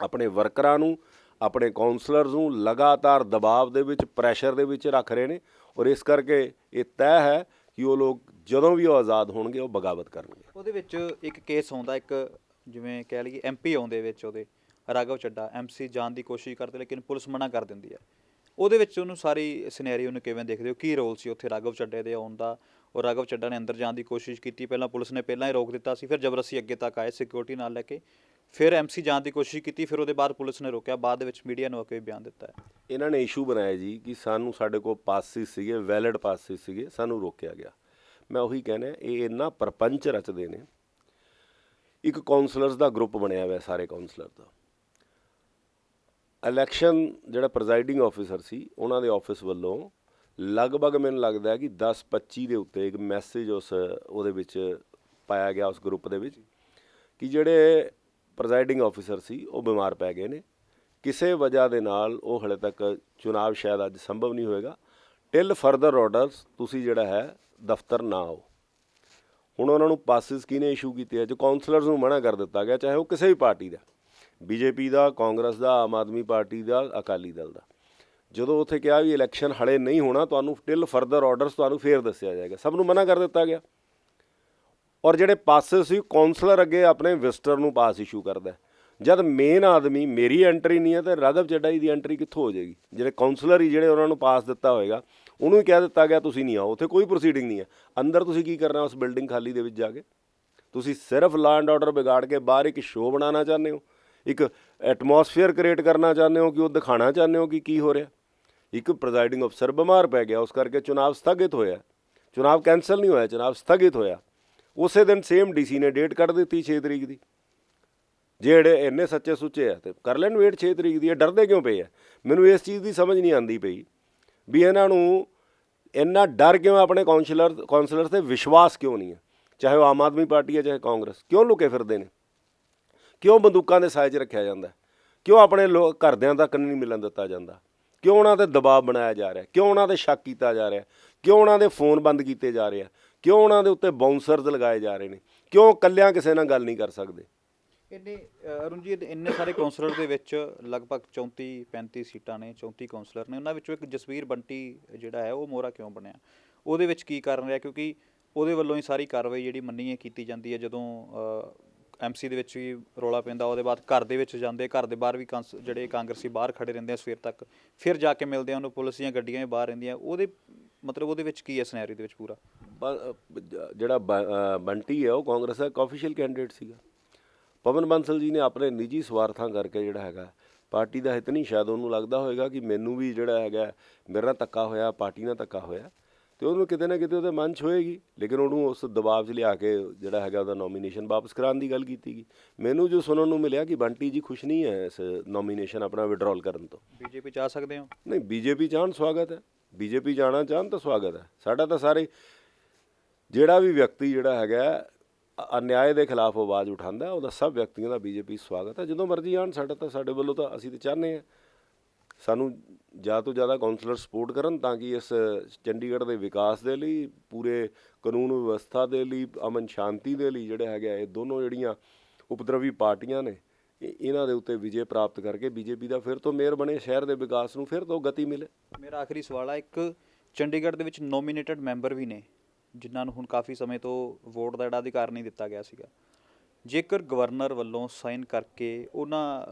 ਆਪਣੇ ਵਰਕਰਾਂ ਨੂੰ, ਆਪਣੇ ਕਾਉਂਸਲਰਸ ਨੂੰ ਲਗਾਤਾਰ ਦਬਾਅ ਦੇ ਵਿੱਚ ਪ੍ਰੈਸ਼ਰ ਦੇ ਵਿੱਚ ਰੱਖ ਰਹੇ ਨੇ। ਔਰ ਇਸ ਕਰਕੇ ਇਹ ਤੈਅ ਹੈ ਕਿ ਉਹ ਲੋਕ ਜਦੋਂ ਵੀ ਉਹ ਆਜ਼ਾਦ ਹੋਣਗੇ, ਉਹ ਬਗਾਵਤ ਕਰਨਗੇ। ਉਹਦੇ ਵਿੱਚ ਇੱਕ ਕੇਸ ਆਉਂਦਾ, ਇੱਕ ਜਿਵੇਂ ਕਹਿ ਲਈਏ ਐਮਪੀ ਆਉਂਦੇ ਵਿੱਚ ਉਹਦੇ, ਰਾਘਵ ਚੱਡਾ ਐਮਸੀ ਜਾਣ ਦੀ ਕੋਸ਼ਿਸ਼ ਕਰਦੇ, ਲੇਕਿਨ ਪੁਲਿਸ ਮਨਾ ਕਰ ਦਿੰਦੀ ਹੈ। ਉਹਦੇ ਵਿੱਚ ਉਹਨੂੰ ਸਾਰੀ ਸਿਨੈਰੀਓ ਨੂੰ ਕਿਵੇਂ ਦੇਖਦੇ ਹੋ? ਕੀ ਰੋਲ ਸੀ ਉੱਥੇ ਰਾਘਵ ਚੱਡੇ ਦੇ ਆਉਣ ਦਾ? ਔਰ ਰਾਘਵ ਚੱਡਾ ਨੇ ਅੰਦਰ ਜਾਣ ਦੀ ਕੋਸ਼ਿਸ਼ ਕੀਤੀ। ਪਹਿਲਾਂ ਪੁਲਿਸ ਨੇ ਪਹਿਲਾਂ ਹੀ ਰੋਕ ਦਿੱਤਾ ਸੀ, ਫਿਰ ਜ਼ਬਰਦਸਤੀ ਅੱਗੇ ਤੱਕ ਆਏ ਸਿਕਿਉਰਿਟੀ ਨਾਲ ਲੈ ਕੇ। ਫਿਰ ਐਮਸੀ ਜਾਣ ਦੀ ਕੋਸ਼ਿਸ਼ ਕੀਤੀ, ਫਿਰ ਉਹਦੇ ਬਾਅਦ ਪੁਲਿਸ ਨੇ ਰੋਕਿਆ। ਬਾਅਦ ਵਿੱਚ ਮੀਡੀਆ ਨੂੰ ਆ ਕੇ ਬਿਆਨ ਦਿੱਤਾ ਹੈ। ਇਹਨਾਂ ਨੇ ਇਸ਼ੂ ਬਣਾਇਆ ਜੀ ਕਿ ਸਾਨੂੰ ਸਾਡੇ ਕੋਲ ਪਾਸਿਸ ਸੀਗੇ ਵੈਲਿਡ ਪਾਸਿਸ ਸੀਗੇ, ਸਾਨੂੰ ਰੋਕਿਆ ਗਿਆ। ਮੈਂ ਉਹੀ ਕਹਿੰਦਾ ਇਹ ਇੰਨਾ ਪਰਪੰਚ ਰਚਦੇ ਨੇ। ਇੱਕ ਕਾਉਂਸਲਰਸ ਦਾ ਗਰੁੱਪ ਬਣਿਆ ਹੋਇਆ, ਸਾਰੇ ਕਾਉਂਸਲਰ ਦਾ। ਇਲੈਕਸ਼ਨ ਜਿਹੜਾ ਪ੍ਰੈਜ਼ਾਈਡਿੰਗ ਆਫੀਸਰ ਸੀ, ਉਹਨਾਂ ਦੇ ਆਫਿਸ ਵੱਲੋਂ ਲਗਭਗ ਮੈਨੂੰ ਲੱਗਦਾ ਹੈ ਕਿ 10 25 ਦੇ ਉੱਤੇ ਇੱਕ ਮੈਸੇਜ ਉਸ, ਉਹਦੇ ਵਿੱਚ ਪਾਇਆ ਗਿਆ ਉਸ ਗਰੁੱਪ ਦੇ ਵਿੱਚ ਕਿ ਜਿਹੜੇ ਪ੍ਰੈਜ਼ਾਈਡਿੰਗ ਆਫੀਸਰ ਸੀ, ਉਹ ਬਿਮਾਰ ਪੈ ਗਏ ਨੇ। ਕਿਸੇ ਵਜ੍ਹਾ ਦੇ ਨਾਲ ਉਹ ਹਲੇ ਤੱਕ ਚੁਣਾਵ ਸ਼ਾਇਦ ਅੱਜ ਸੰਭਵ ਨਹੀਂ ਹੋਏਗਾ। ਟਿਲ ਫਰਦਰ ਆਰਡਰਸ ਤੁਸੀਂ ਜਿਹੜਾ ਹੈ, ਦਫ਼ਤਰ ਨਾ ਆਓ। ਹੁਣ ਉਹਨਾਂ ਨੂੰ ਪਾਸਿਸ ਕਿਹਨੇ ਇਸ਼ੂ ਕੀਤੇ? ਆ ਜੋ ਕਾਉਂਸਲਰਸ ਨੂੰ ਮਨਾ ਕਰ ਦਿੱਤਾ ਗਿਆ, ਚਾਹੇ ਉਹ ਕਿਸੇ ਵੀ ਪਾਰਟੀ ਦਾ। ਬੀਜੇਪੀ ਦਾ, ਕਾਂਗਰਸ ਦਾ, ਆਮ ਆਦਮੀ ਪਾਰਟੀ ਦਾ, ਅਕਾਲੀ ਦਲ ਦਾ। ਜਦੋਂ ਉੱਥੇ ਕਿਹਾ ਵੀ ਇਲੈਕਸ਼ਨ ਹਲੇ ਨਹੀਂ ਹੋਣਾ, ਤੁਹਾਨੂੰ ਟਿਲ ਫਰਦਰ ਆਰਡਰਸ ਤੁਹਾਨੂੰ ਫੇਰ ਦੱਸਿਆ ਜਾਏਗਾ। ਸਭ ਨੂੰ ਮਨਾ ਕਰ ਦਿੱਤਾ ਗਿਆ। ਔਰ ਜਿਹੜੇ ਪਾਸਿਸ ਸੀ ਕਾਉਂਸਲਰ ਅੱਗੇ ਆਪਣੇ ਵਿਜ਼ਟਰ ਨੂੰ ਪਾਸ ਇਸ਼ੂ ਕਰਦਾ ਜਦ ਮੇਨ ਆਦਮੀ, ਮੇਰੀ ਐਂਟਰੀ ਨਹੀਂ ਹੈ, ਤੇ ਰਾਘਵ ਚੱਡਾ ਜੀ ਦੀ ਐਂਟਰੀ ਕਿੱਥੋਂ ਹੋ ਜਾਏਗੀ? ਜਿਹੜੇ ਕਾਉਂਸਲਰ ਹੀ ਜਿਹੜੇ ਉਹਨਾਂ ਨੂੰ ਪਾਸ ਦਿੱਤਾ ਹੋਏਗਾ, ਉਹਨੂੰ ਹੀ ਕਹਿ ਦਿੱਤਾ ਗਿਆ, ਤੁਸੀਂ ਨਹੀਂ ਆਓ, ਉੱਥੇ ਕੋਈ ਪ੍ਰੋਸੀਡਿੰਗ ਨਹੀਂ ਹੈ। ਅੰਦਰ ਤੁਸੀਂ ਕੀ ਕਰਨਾ ਉਸ ਬਿਲਡਿੰਗ ਖਾਲੀ ਦੇ ਵਿੱਚ ਜਾ ਕੇ? ਤੁਸੀਂ ਸਿਰਫ ਲਾਅ ਐਂਡ ਆਰਡਰ ਵਿਗਾੜ ਕੇ ਬਾਹਰ ਇੱਕ ਸ਼ੋਅ ਬਣਾਉਣਾ ਚਾਹੁੰਦੇ ਹੋ? ਇੱਕ ਐਟਮੋਸਫੇਅਰ ਕ੍ਰੀਏਟ ਕਰਨਾ ਚਾਹੁੰਦੇ ਹੋ ਕਿ ਉਹ ਦਿਖਾਣਾ ਚਾਹੁੰਦੇ ਹੋ ਕਿ ਕੀ ਹੋ ਰਿਹਾ? ਇੱਕ ਪ੍ਰੈਜ਼ਾਈਡਿੰਗ ਅਫਸਰ ਬਿਮਾਰ ਪੈ ਗਿਆ, ਉਸ ਕਰਕੇ ਚੁਣਾਵ ਸਥਗਿਤ ਹੋਇਆ। ਚੁਣਾਵ ਕੈਨਸਲ ਨਹੀਂ ਹੋਇਆ, ਚੁਣਾਵ ਸਥਗਿਤ ਹੋਇਆ। ਉਸੇ ਦਿਨ ਸੇਮ ਡੀਸੀ ਨੇ ਡੇਟ ਕੱਢ ਦਿੱਤੀ 6 ਤਰੀਕ ਦੀ। ਜਿਹੜੇ ਇੰਨੇ ਸੱਚੇ ਸੁੱਚੇ ਆ, ਤੇ ਕਰ ਲੈਣ ਵੇਟ 6 ਤਰੀਕ ਦੀ, ਇਹ ਡਰਦੇ ਕਿਉਂ ਪਏ ਆ? ਮੈਨੂੰ ਇਸ ਚੀਜ਼ ਦੀ ਸਮਝ ਨਹੀਂ ਆਂਦੀ ਪਈ ਵੀ ਇਹਨਾਂ ਨੂੰ ਇੰਨਾ ਡਰ ਕਿਉਂ ਆਪਣੇ ਕਾਉਂਸਲਰ ਕਾਉਂਸਲਰ ਤੇ ਵਿਸ਼ਵਾਸ ਕਿਉਂ ਨਹੀਂ ਹੈ ਚਾਹੇ ਉਹ ਆਮ ਆਦਮੀ ਪਾਰਟੀ ਹੈ ਚਾਹੇ ਕਾਂਗਰਸ। ਕਿਉਂ ਲੁਕੇ ਫਿਰਦੇ ਨੇ? ਕਿਉਂ ਬੰਦੂਕਾਂ ਦੇ ਸਾਇਜ ਰੱਖਿਆ ਜਾਂਦਾ? ਕਿਉਂ ਆਪਣੇ ਲੋਕ ਘਰਦਿਆਂ ਤੱਕ ਨਹੀਂ ਮਿਲਣ ਦਿੱਤਾ ਜਾਂਦਾ? ਕਿਉਂ ਉਹਨਾਂ ਤੇ ਦਬਾਅ ਬਣਾਇਆ ਜਾ ਰਿਹਾ? ਕਿਉਂ ਉਹਨਾਂ ਤੇ ਸ਼ੱਕ ਕੀਤਾ ਜਾ ਰਿਹਾ? ਕਿਉਂ ਉਹਨਾਂ ਦੇ ਫੋਨ ਬੰਦ ਕੀਤੇ ਜਾ ਰਹੇ ਆ? ਕਿਉਂ ਉਹਨਾਂ ਦੇ ਉੱਤੇ ਬਾਉਂਸਰਸ ਲਗਾਏ ਜਾ ਰਹੇ ਨੇ? ਕਿਉਂ ਕੱਲਿਆਂ ਕਿਸੇ ਨਾਲ ਗੱਲ ਨਹੀਂ ਕਰ ਸਕਦੇ? ਇੰਨੇ ਅਰੁਣ ਜੀ ਇੰਨੇ ਸਾਰੇ ਕਾਉਂਸਲਰ ਦੇ ਵਿੱਚ ਲਗਭਗ 34 35 ਸੀਟਾਂ ਨੇ 34 ਕਾਉਂਸਲਰ ਨੇ। ਉਹਨਾਂ ਵਿੱਚੋਂ ਇੱਕ ਜਸਵੀਰ ਬੰਟੀ ਜਿਹੜਾ ਹੈ, ਉਹ ਮੋਹਰਾ ਕਿਉਂ ਬਣਿਆ? ਉਹਦੇ ਵਿੱਚ ਕੀ ਕਾਰਨ ਰਿਹਾ? ਕਿਉਂਕਿ ਉਹਦੇ ਵੱਲੋਂ ਹੀ ਸਾਰੀ ਕਾਰਵਾਈ ਜਿਹੜੀ ਮੰਨੀ ਹੈ ਕੀਤੀ ਜਾਂਦੀ ਹੈ ਜਦੋਂ ਐਮਸੀ ਦੇ ਵਿੱਚ ਵੀ ਰੋਲਾ ਪੈਂਦਾ ਉਹਦੇ ਬਾਅਦ ਘਰ ਦੇ ਵਿੱਚ ਜਾਂਦੇ ਘਰ ਦੇ ਬਾਹਰ ਵੀ ਕਾਂਸ- ਜਿਹੜੇ ਕਾਂਗਰਸੀ ਬਾਹਰ ਖੜੇ ਰਹਿੰਦੇ ਆ ਸਵੇਰ ਤੱਕ ਫਿਰ ਜਾ ਕੇ ਮਿਲਦੇ ਆ ਉਹਨੂੰ ਪੁਲਿਸ ਦੀਆਂ ਗੱਡੀਆਂ ਵੀ ਬਾਹਰ ਰਹਿੰਦੀਆਂ ਉਹਦੇ ਮਤਲਬ ਉਹਦੇ ਵਿੱਚ ਕੀ ਹੈ ਸਿਨੈਰੀਓ ਦੇ ਵਿੱਚ ਪੂਰਾ? ਬ- ਅ, ਜ- ਜਿਹੜਾ ਬ- ਅ, ਬੰਟੀ ਹੈ ਉਹ ਕਾਂਗਰਸ ਦਾ ਇੱਕ ਆਫੀਸ਼ੀਅਲ ਕੈਂਡੀਡੇਟ ਸੀਗਾ। ਪਵਨ ਬੰਸਲ ਜੀ ਨੇ ਆਪਣੇ ਨਿੱਜੀ ਸਵਾਰਥਾਂ ਕਰਕੇ ਜਿਹੜਾ ਹੈਗਾ ਪਾਰਟੀ ਦਾ ਹਿੱਤ ਨਹੀਂ ਸ਼ਾਇਦ ਉਹਨੂੰ ਲੱਗਦਾ ਹੋਵੇਗਾ ਕਿ ਮੈਨੂੰ ਵੀ ਜਿਹੜਾ ਹੈਗਾ ਮੇਰੇ ਨਾਲ ਧੱਕਾ ਹੋਇਆ ਪਾਰਟੀ ਨਾਲ ਧੱਕਾ ਹੋਇਆ। ਤੇ ਉਹਨੂੰ ਕਿਤੇ ਨਾ ਕਿਤੇ ਉਹਦੇ ਮਨ 'ਚ ਹੋਏਗੀ ਲੇਕਿਨ ਉਹਨੂੰ ਉਸ ਦਬਾਅ 'ਚ ਲਿਆ ਕੇ ਜਿਹੜਾ ਹੈਗਾ ਉਹਦਾ ਨੋਮੀਨੇਸ਼ਨ ਵਾਪਸ ਕਰਾਉਣ ਦੀ ਗੱਲ ਕੀਤੀ ਗਈ। ਮੈਨੂੰ ਜੋ ਸੁਣਨ ਨੂੰ ਮਿਲਿਆ ਕਿ ਬੰਟੀ ਜੀ ਖੁਸ਼ ਨਹੀਂ ਹੈ ਇਸ ਨੋਮੀਨੇਸ਼ਨ ਆਪਣਾ ਵਿਡਰਾਲ ਕਰਨ ਤੋਂ। ਬੀਜੇਪੀ ਚ ਆ ਸਕਦੇ ਹੋ? ਨਹੀਂ ਬੀਜੇਪੀ ਚਾਹਣ ਸਵਾਗਤ ਹੈ। ਬੀਜੇਪੀ ਜਾਣਾ ਚਾਹਣ ਤਾਂ ਸਵਾਗਤ ਹੈ। ਸਾਡਾ ਤਾਂ ਸਾਰੇ ਜਿਹੜਾ ਵੀ ਵਿਅਕਤੀ ਜਿਹੜਾ ਹੈਗਾ ਅਨਿਆਏ ਦੇ ਖਿਲਾਫ ਆਵਾਜ਼ ਉਠਾਉਂਦਾ ਉਹਦਾ ਸਭ ਵਿਅਕਤੀਆਂ ਦਾ ਬੀਜੇਪੀ ਸਵਾਗਤ ਹੈ। ਜਦੋਂ ਮਰਜ਼ੀ ਆਣ ਸਾਡਾ ਤਾਂ ਸਾਡੇ ਵੱਲੋਂ ਤਾਂ ਅਸੀਂ ਤਾਂ ਚਾਹੁੰਦੇ ਹਾਂ। ਸਾਨੂੰ ਜ਼ਿਆਦਾ ਤੋਂ ਜ਼ਿਆਦਾ ਕਾਉਂਸਲਰ ਸਪੋਰਟ ਕਰਨ ਤਾਂ ਕਿ ਇਸ ਚੰਡੀਗੜ੍ਹ ਦੇ ਵਿਕਾਸ ਦੇ ਲਈ ਪੂਰੇ ਕਾਨੂੰਨ ਵਿਵਸਥਾ ਦੇ ਲਈ ਅਮਨ ਸ਼ਾਂਤੀ ਦੇ ਲਈ ਜਿਹੜੇ ਹੈਗੇ ਆ, ਇਹ ਦੋਨੋਂ ਜਿਹੜੀਆਂ ਉਪਦਰਵੀ ਪਾਰਟੀਆਂ ਨੇ ਇਹ- ਇਹਨਾਂ ਦੇ ਉੱਤੇ ਵਿਜੇ ਪ੍ਰਾਪਤ ਕਰਕੇ ਬੀਜੇਪੀ ਦਾ ਫਿਰ ਤੋਂ ਮੇਅਰ ਬਣੇ ਸ਼ਹਿਰ ਦੇ ਵਿਕਾਸ ਨੂੰ ਫਿਰ ਤੋਂ ਗਤੀ ਮਿਲੇ। ਮੇਰਾ ਆਖਰੀ ਸਵਾਲ ਆ ਇੱਕ ਚੰਡੀਗੜ੍ਹ ਦੇ ਵਿੱਚ ਨੋਮੀਨੇਟਡ ਮੈਂਬਰ ਵੀ ਨੇ ਜਿਨ੍ਹਾਂ ਨੂੰ ਹੁਣ ਕਾਫੀ ਸਮੇਂ ਤੋਂ ਵੋਟ ਦਾ ਜਿਹੜਾ ਅਧਿਕਾਰ ਨਹੀਂ ਦਿੱਤਾ ਗਿਆ ਸੀਗਾ। ਜੇਕਰ ਗਵਰਨਰ ਵੱਲੋਂ ਸਾਈਨ ਕਰਕੇ ਉਹਨਾਂ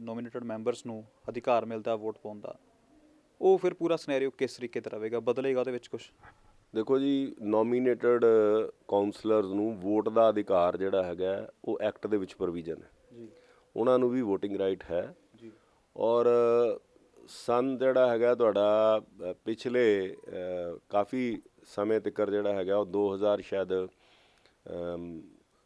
ਨੋਮੀਨੇਟਡ ਮੈਂਬਰਸ ਨੂੰ ਅਧਿਕਾਰ ਮਿਲਦਾ ਵੋਟ ਪਾਉਣ ਦਾ ਉਹ ਫਿਰ ਪੂਰਾ ਸਿਨੈਰੀਓ ਕਿਸ ਤਰੀਕੇ ਤੇ ਰਹੇਗਾ? ਬਦਲੇਗਾ ਉਹਦੇ ਵਿੱਚ ਕੁਝ ਦੇਖੋ ਜੀ ਨੋਮੀਨੇਟਡ ਕਾਉਂਸਲਰਸ ਨੂੰ ਵੋਟ ਦਾ ਅਧਿਕਾਰ ਜਿਹੜਾ ਹੈਗਾ ਉਹ ਐਕਟ ਦੇ ਵਿੱਚ ਪ੍ਰੋਵੀਜ਼ਨ ਹੈ। ਜੀ। ਉਹਨਾਂ ਨੂੰ ਵੀ VOTING ਰਾਈਟ ਹੈ। ਜੀ। ਔਰ ਸਨ ਜਿਹੜਾ ਹੈਗਾ ਤੁਹਾਡਾ ਪਿਛਲੇ ਕਾਫੀ ਸਮੇਂ ਤੱਕ ਜਿਹੜਾ ਹੈਗਾ ਉਹ 2000 ਸ਼ਾਇਦ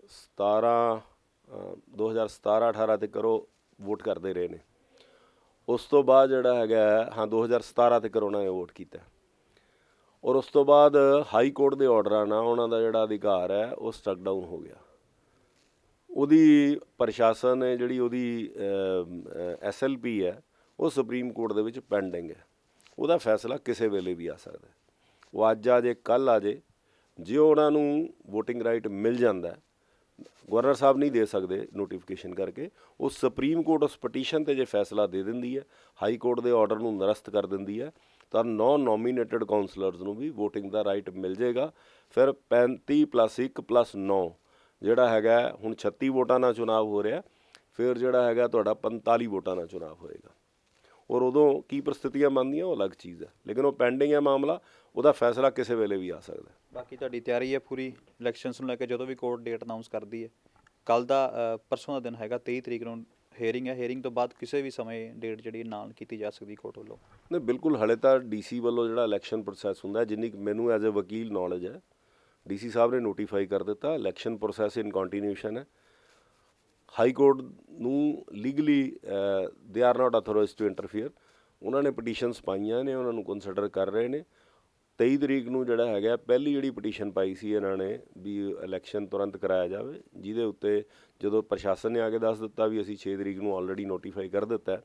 17 ਅ, 2017 18 ਤੱਕ ਉਹ ਵੋਟ ਕਰਦੇ ਰਹੇ ਨੇ। ਉਸ ਤੋਂ ਬਾਅਦ ਜਿਹੜਾ ਹੈਗਾ ਹੈ, ਹਾਂ 2017 ਤੱਕ ਉਹਨਾਂ ਨੇ ਵੋਟ ਕੀਤਾ। ਔਰ ਉਸ ਤੋਂ ਬਾਅਦ ਹਾਈ ਕੋਰਟ ਦੇ ਆਰਡਰਾਂ ਨਾਲ ਉਹਨਾਂ ਦਾ ਜਿਹੜਾ ਅਧਿਕਾਰ ਹੈ ਉਹ ਸਟਕ ਡਾਊਨ ਹੋ ਗਿਆ। ਉਹਦੀ ਪ੍ਰਸ਼ਾਸਨ ਹੈ ਜਿਹੜੀ ਉਹਦੀ ਐਸਐਲਪੀ ਹੈ ਉਹ ਸੁਪਰੀਮ ਕੋਰਟ ਦੇ ਵਿੱਚ ਪੈਂਡਿੰਗ ਹੈ। ਉਹਦਾ ਫੈਸਲਾ ਕਿਸੇ ਵੇਲੇ ਵੀ ਆ ਸਕਦਾ ਉਹ ਅੱਜ ਆ ਜੇ ਕੱਲ ਆ ਜੇ ਜੇ ਉਹਨਾਂ ਨੂੰ VOTING ਰਾਈਟ ਮਿਲ ਜਾਂਦਾ ਗਵਰਨਰ ਸਾਹਿਬ ਨਹੀਂ ਦੇ ਸਕਦੇ ਨੋਟੀਫਿਕੇਸ਼ਨ ਕਰਕੇ। ਉਹ ਸੁਪਰੀਮ ਕੋਰਟ ਉਸ ਪਟੀਸ਼ਨ ਤੇ ਜੇ ਫੈਸਲਾ ਦੇ ਦਿੰਦੀ ਹੈ ਹਾਈ ਕੋਰਟ ਦੇ ਆਰਡਰ ਨੂੰ ਨਿਰਸਤ ਕਰ ਦਿੰਦੀ ਹੈ, ਤਾਂ ਨੌ ਨੋਮੀਨੇਟਡ ਕਾਉਂਸਲਰਸ ਨੂੰ ਵੀ VOTING ਦਾ ਰਾਈਟ ਮਿਲ ਜਾਏਗਾ। ਫਿਰ 35 1 9 ਜਿਹੜਾ ਹੈਗਾ ਹੁਣ 36 ਵੋਟਾਂ ਨਾਲ ਚੁਣਾਵ ਹੋ ਰਿਹਾ, ਫਿਰ ਜਿਹੜਾ ਹੈਗਾ ਤੁਹਾਡਾ 45 ਵੋਟਾਂ ਨਾਲ ਚੁਣਾਵ ਹੋਏਗਾ। ਔਰ ਉਦੋਂ ਕੀ ਪ੍ਰਸਥਿਤੀਆਂ ਬਣਦੀਆਂ ਉਹ ਅਲੱਗ ਚੀਜ਼ ਹੈ। ਲੇਕਿਨ ਉਹ ਪੈਂਡਿੰਗ ਹੈ ਮਾਮਲਾ ਉਹਦਾ ਫੈਸਲਾ ਕਿਸੇ ਵੇਲੇ ਵੀ ਆ ਸਕਦਾ ਬਾਕੀ ਤੁਹਾਡੀ ਤਿਆਰੀ ਹੈ ਪੂਰੀ ਇਲੈਕਸ਼ਨਸ ਨੂੰ ਲੈ ਕੇ ਜਦੋਂ ਵੀ ਕੋਰਟ ਡੇਟ ਅਨਾਉਂਸ ਕਰਦੀ ਹੈ। ਕੱਲ ਦਾ ਪਰਸੋਂ ਦਾ ਦਿਨ ਹੈਗਾ 23 ਤਰੀਕ ਨੂੰ ਹੀਅਰਿੰਗ ਹੈ। ਹੀਅਰਿੰਗ ਤੋਂ ਬਾਅਦ ਕਿਸੇ ਵੀ ਸਮੇਂ ਡੇਟ ਜਿਹੜੀ ਐਲਾਨ ਕੀਤੀ ਜਾ ਸਕਦੀ ਕੋਰਟ ਵੱਲੋਂ। ਨਹੀਂ ਬਿਲਕੁਲ ਹਲੇ ਤਾਂ ਡੀਸੀ ਵੱਲੋਂ ਜਿਹੜਾ ਇਲੈਕਸ਼ਨ ਪ੍ਰੋਸੈਸ ਹੁੰਦਾ ਜਿੰਨੀ ਮੈਨੂੰ ਐਜ਼ ਅ ਵਕੀਲ ਨੌਲੇਜ ਹੈ ਡੀਸੀ ਸਾਹਿਬ ਨੇ ਨੋਟੀਫਾਈ ਕਰ ਦਿੱਤਾ ਇਲੈਕਸ਼ਨ ਪ੍ਰੋਸੈਸ ਇਨ ਕੰਟੀਨਿਊਸ਼ਨ ਹੈ। ਹਾਈ ਕੋਰਟ ਨੂੰ legally they are not authorised to interfere ਉਹਨਾਂ ਨੇ ਪਟੀਸ਼ਨਸ ਪਾਈਆਂ ਨੇ, ਉਹਨਾਂ ਨੂੰ ਕੰਸੀਡਰ ਕਰ ਰਹੇ ਨੇ। 23 ਤਰੀਕ ਨੂੰ ਜਿਹੜਾ ਹੈਗਾ, ਪਹਿਲੀ ਜਿਹੜੀ ਪਟੀਸ਼ਨ ਪਾਈ ਸੀ ਇਹਨਾਂ ਨੇ ਵੀ ਇਲੈਕਸ਼ਨ ਤੁਰੰਤ ਕਰਾਇਆ ਜਾਵੇ, ਜਿਹਦੇ ਉੱਤੇ ਜਦੋਂ ਪ੍ਰਸ਼ਾਸਨ ਨੇ ਆ ਕੇ ਦੱਸ ਦਿੱਤਾ ਵੀ ਅਸੀਂ 6 ਤਰੀਕ ਨੂੰ ਆਲਰੇਡੀ ਨੋਟੀਫਾਈ ਕਰ ਦਿੱਤਾ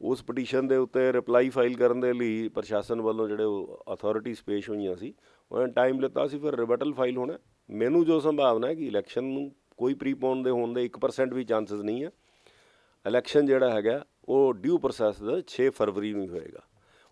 ਉਸ ਪਟੀਸ਼ਨ ਦੇ ਉੱਤੇ ਰਿਪਲਾਈ ਫਾਈਲ ਕਰਨ ਦੇ ਲਈ ਪ੍ਰਸ਼ਾਸਨ ਵੱਲੋਂ ਜਿਹੜੇ ਅਥਾਰਟੀਜ਼ ਪੇਸ਼ ਹੋਈਆਂ ਸੀ ਉਹਨਾਂ ਨੇ ਟਾਈਮ ਲਿੱਤਾ ਸੀ, ਫਿਰ ਰਿਬਟਲ ਫਾਈਲ ਹੋਣਾ ਮੈਨੂੰ ਜੋ ਸੰਭਾਵਨਾ ਹੈ ਕਿ ਇਲੈਕਸ਼ਨ ਨੂੰ ਕੋਈ ਪ੍ਰੀਪੋਨ ਦੇ ਹੋਣ ਦੇ 1% ਵੀ ਚਾਂਸਸ ਨਹੀਂ ਹੈ। ਇਲੈਕਸ਼ਨ ਜਿਹੜਾ ਹੈਗਾ, ਉਹ ਡਿਊ ਪ੍ਰੋਸੈਸ ਦਾ 6 ਫਰਵਰੀ ਨੂੰ ਹੀ ਹੋਏਗਾ।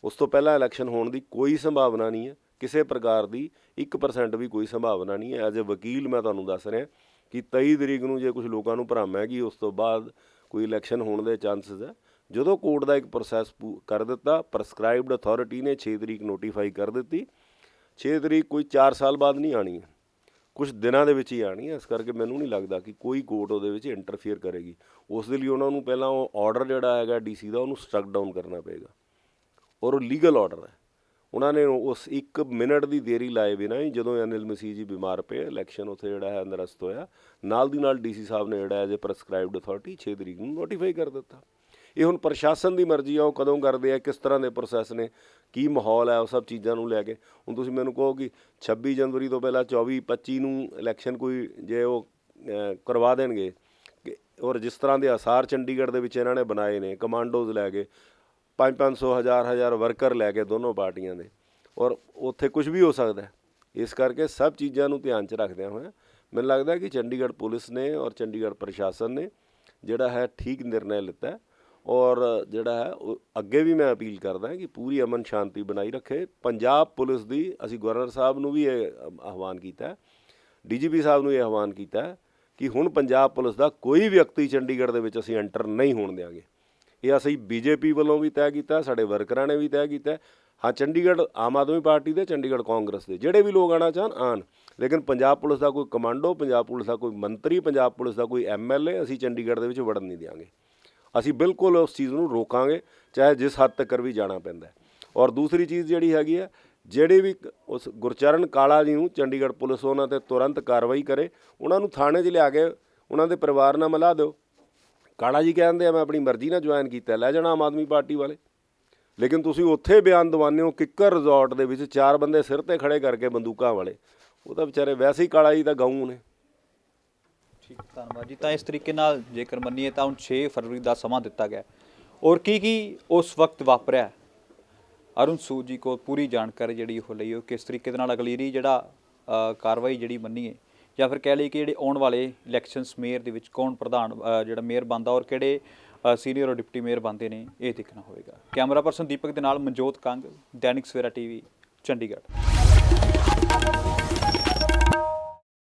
ਉਸ ਤੋਂ ਪਹਿਲਾਂ ਇਲੈਕਸ਼ਨ ਹੋਣ ਦੀ ਕੋਈ ਸੰਭਾਵਨਾ ਨਹੀਂ ਹੈ। ਕਿਸੇ ਪ੍ਰਕਾਰ ਦੀ 1% ਵੀ ਕੋਈ ਸੰਭਾਵਨਾ ਨਹੀਂ ਹੈ। ਐਜ਼ ਅ ਵਕੀਲ ਮੈਂ ਤੁਹਾਨੂੰ ਦੱਸ ਰਿਹਾ ਕਿ 23 ਤਰੀਕ ਨੂੰ ਜੇ ਕੁਝ ਲੋਕਾਂ ਨੂੰ ਭਰਮ ਹੈ ਕਿ ਉਸ ਤੋਂ ਬਾਅਦ ਕੋਈ ਇਲੈਕਸ਼ਨ ਹੋਣ ਦੇ ਚਾਂਸਸ ਹੈ, ਜਦੋਂ ਕੋਰਟ ਦਾ ਇੱਕ ਪ੍ਰੋਸੈਸ ਕਰ ਦਿੱਤਾ ਪ੍ਰਸਕ੍ਰਾਈਬਡ ਅਥਾਰਟੀ ਨੇ 6 ਤਰੀਕ ਨੋਟੀਫਾਈ ਕਰ ਦਿੱਤੀ। 6 ਤਰੀਕ ਕੋਈ 4 ਸਾਲ ਬਾਅਦ ਨਹੀਂ ਆਣੀ ਹੈ। ਕੁਝ ਦਿਨਾਂ ਦੇ ਵਿੱਚ ਹੀ ਆਣੀ ਹੈ ਇਸ ਕਰਕੇ ਮੈਨੂੰ ਨਹੀਂ ਲੱਗਦਾ ਕਿ ਕੋਈ ਕੋਰਟ ਉਹਦੇ ਵਿੱਚ ਇੰਟਰਫੇਅਰ ਕਰੇਗੀ। ਉਸ ਦੇ ਲਈ ਉਹਨਾਂ ਨੂੰ ਪਹਿਲਾਂ ਉਹ ਆਰਡਰ ਜਿਹੜਾ ਹੈਗਾ ਡੀਸੀ ਦਾ, ਉਹਨੂੰ ਸਟਰਕ ਡਾਊਨ ਕਰਨਾ ਪਏਗਾ। ਔਰ ਉਹ ਲੀਗਲ ਆਰਡਰ ਹੈ। ਉਹਨਾਂ ਨੇ ਉਸ 1 ਮਿੰਟ ਦੀ ਦੇਰੀ ਲਾਏ ਬਿਨਾਂ ਹੀ ਜਦੋਂ ਅਨਿਲ ਮਸੀਹ ਜੀ ਬਿਮਾਰ ਪਏ ਇਲੈਕਸ਼ਨ ਉੱਥੇ ਜਿਹੜਾ ਹੈ ਨਿਰਸਤ ਹੋਇਆ, ਨਾਲ ਦੀ ਨਾਲ ਡੀਸੀ ਸਾਹਿਬ ਨੇ ਜਿਹੜਾ ਐਜ਼ ਅ ਪ੍ਰਸਕ੍ਰਾਈਬਡ ਅਥਾਰਟੀ 6 ਤਰੀਕ ਨੂੰ ਨੋਟੀਫਾਈ ਕਰ ਦਿੱਤਾ। ਇਹ ਹੁਣ ਪ੍ਰਸ਼ਾਸਨ ਦੀ ਮਰਜ਼ੀ ਆ, ਉਹ ਕਦੋਂ ਕਰਦੇ ਆ, ਕਿਸ ਤਰ੍ਹਾਂ ਦੇ ਪ੍ਰੋਸੈਸ ਨੇ, ਕੀ ਮਾਹੌਲ ਹੈ ਉਹ ਸਭ ਚੀਜ਼ਾਂ ਨੂੰ ਲੈ ਕੇ। ਹੁਣ ਤੁਸੀਂ ਮੈਨੂੰ ਕਹੋ ਕਿ 26 ਜਨਵਰੀ ਤੋਂ ਪਹਿਲਾਂ 24 25 ਨੂੰ ਇਲੈਕਸ਼ਨ ਕੋਈ ਜੇ ਉਹ ਕਰਵਾ ਦੇਣਗੇ, ਕਿ ਔਰ ਜਿਸ ਤਰ੍ਹਾਂ ਦੇ ਆਸਾਰ ਚੰਡੀਗੜ੍ਹ ਦੇ ਵਿੱਚ ਇਹਨਾਂ ਨੇ ਬਣਾਏ ਨੇ, ਕਮਾਂਡੋਜ਼ ਲੈ ਕੇ 5-500 ਹਜ਼ਾਰ ਹਜ਼ਾਰ ਵਰਕਰ ਲੈ ਕੇ ਦੋਨੋਂ ਪਾਰਟੀਆਂ ਦੇ, ਔਰ ਉੱਥੇ ਕੁਝ ਵੀ ਹੋ ਸਕਦਾ ਇਸ ਕਰਕੇ ਸਭ ਚੀਜ਼ਾਂ ਨੂੰ ਧਿਆਨ 'ਚ ਰੱਖਦਿਆਂ ਹੋਇਆ ਮੈਨੂੰ ਲੱਗਦਾ ਕਿ ਚੰਡੀਗੜ੍ਹ ਪੁਲਿਸ ਨੇ ਔਰ ਚੰਡੀਗੜ੍ਹ ਪ੍ਰਸ਼ਾਸਨ ਨੇ ਜਿਹੜਾ ਹੈ ਠੀਕ ਨਿਰਣੈ ਲਿੱਤਾ ਔਰ ਜਿਹੜਾ ਹੈ, ਉਹ ਅੱਗੇ ਵੀ ਮੈਂ ਅਪੀਲ ਕਰਦਾ ਕਿ ਪੂਰੀ ਅਮਨ ਸ਼ਾਂਤੀ ਬਣਾਈ ਰੱਖੇ। ਪੰਜਾਬ ਪੁਲਿਸ ਦੀ ਅਸੀਂ ਗਵਰਨਰ ਸਾਹਿਬ ਨੂੰ ਵੀ ਇਹ ਆਹਵਾਨ ਕੀਤਾ ਹੈ, ਡੀਜੀਪੀ ਸਾਹਿਬ ਨੂੰ ਇਹ ਆਹਵਾਨ ਕੀਤਾ ਕਿ ਹੁਣ ਪੰਜਾਬ ਪੁਲਿਸ ਦਾ ਕੋਈ ਵਿਅਕਤੀ ਚੰਡੀਗੜ੍ਹ ਦੇ ਵਿੱਚ ਅਸੀਂ ਐਂਟਰ ਨਹੀਂ ਹੋਣ ਦੇਵਾਂਗੇ ਇਹ ਅਸੀਂ ਬੀਜੇਪੀ ਵੱਲੋਂ ਵੀ ਤੈਅ ਕੀਤਾ ਸਾਡੇ ਵਰਕਰਾਂ ਨੇ ਵੀ ਤੈਅ ਕੀਤਾ ਹਾਂ। ਚੰਡੀਗੜ੍ਹ ਆਮ ਆਦਮੀ ਪਾਰਟੀ ਦੇ, ਚੰਡੀਗੜ੍ਹ ਕਾਂਗਰਸ ਦੇ, ਜਿਹੜੇ ਵੀ ਲੋਕ ਆਣਾ ਚਾਹਣ ਆਣ ਲੇਕਿਨ ਪੰਜਾਬ ਪੁਲਿਸ ਦਾ ਕੋਈ ਕਮਾਂਡੋ, ਪੰਜਾਬ ਪੁਲਿਸ ਦਾ ਕੋਈ ਮੰਤਰੀ, ਪੰਜਾਬ ਪੁਲਿਸ ਦਾ ਕੋਈ ਐਮਐਲਏ ਅਸੀਂ ਚੰਡੀਗੜ੍ਹ ਦੇ ਵਿੱਚ ਵੜਨ ਨਹੀਂ ਦੇਵਾਂਗੇ ਅਸੀਂ ਬਿਲਕੁਲ ਉਸ ਚੀਜ਼ ਨੂੰ ਰੋਕਾਂਗੇ, ਚਾਹੇ ਜਿਸ ਹੱਦ ਤੱਕ ਵੀ ਜਾਣਾ ਪੈਂਦਾ ਔਰ ਦੂਸਰੀ ਚੀਜ਼ ਜਿਹੜੀ ਹੈਗੀ ਹੈ, ਜਿਹੜੇ ਵੀ ਉਸ ਗੁਰਚਰਨ ਕਾਲਾ ਜੀ ਨੂੰ ਚੰਡੀਗੜ੍ਹ ਪੁਲਿਸ ਉਹਨਾਂ ਤੇ ਤੁਰੰਤ ਕਾਰਵਾਈ ਕਰੇ, ਉਹਨਾਂ ਨੂੰ ਥਾਣੇ 'ਚ ਲਿਆ ਕੇ ਉਹਨਾਂ ਦੇ ਪਰਿਵਾਰ ਨਾਲ ਮਿਲਾ ਦਿਓ। ਕਾਲਾ ਜੀ ਕਹਿੰਦੇ ਆ, ਮੈਂ ਆਪਣੀ ਮਰਜ਼ੀ ਨਾਲ ਜੁਆਇਨ ਕੀਤਾ, ਲੈ ਜਾਣਾ ਆਮ ਆਦਮੀ ਪਾਰਟੀ ਵਾਲੇ। ਲੇਕਿਨ ਤੁਸੀਂ ਉੱਥੇ ਬਿਆਨ ਦਵਾਉਂਦੇ ਹੋ ਕਿੱਕਰ ਰਿਜ਼ੋਰਟ ਦੇ ਵਿੱਚ ਚਾਰ ਬੰਦੇ ਸਿਰ ਤੇ ਖੜੇ ਕਰਕੇ ਬੰਦੂਕਾਂ ਵਾਲੇ। ਉਹ ਤਾਂ ਵਿਚਾਰੇ ਵੈਸੇ ਹੀ ਕਾਲਾ ਜੀ ਦਾ ਗਾਉਂ ਨੇ। ਠੀਕ ਧੰਨਵਾਦ ਜੀ। ਤਾਂ ਇਸ ਤਰੀਕੇ ਨਾਲ ਜੇਕਰ ਮੰਨੀਏ ਤਾਂ ਹੁਣ 6 ਫਰਵਰੀ ਦਾ ਸਮਾਂ ਦਿੱਤਾ ਗਿਆ। ਔਰ ਕੀ ਕੀ ਉਸ ਵਕਤ ਵਾਪਰਿਆ? ਅਰੁਣ ਸੂਦ ਜੀ ਕੋਲ ਪੂਰੀ ਜਾਣਕਾਰੀ ਜਿਹੜੀ ਉਹ ਲਈ, ਉਹ ਕਿਸ ਤਰੀਕੇ ਦੇ ਨਾਲ ਅਗਲੀਰੀ ਜਿਹੜਾ ਕਾਰਵਾਈ ਜਿਹੜੀ ਮੰਨੀਏ? ਜਾਂ ਫਿਰ ਕਹਿ ਲਈ ਕਿ ਜਿਹੜੇ ਆਉਣ ਵਾਲੇ ਇਲੈਕਸ਼ਨਸ ਮੇਅਰ ਦੇ ਵਿੱਚ ਕੌਣ ਪ੍ਰਧਾਨ ਜਿਹੜਾ ਮੇਅਰ ਬਣਦਾ ਔਰ ਕਿਹੜੇ ਸੀਨੀਅਰ ਔਰ ਡਿਪਟੀ ਮੇਅਰ ਬਣਦੇ ਨੇ, ਇਹ ਦੇਖਣਾ ਹੋਵੇਗਾ। ਕੈਮਰਾ ਪਰਸਨ ਦੀਪਕ ਦੇ ਨਾਲ ਮਨਜੋਤ ਕੰਗ, ਦੈਨਿਕ ਸਵੇਰਾ ਟੀਵੀ, ਚੰਡੀਗੜ੍ਹ।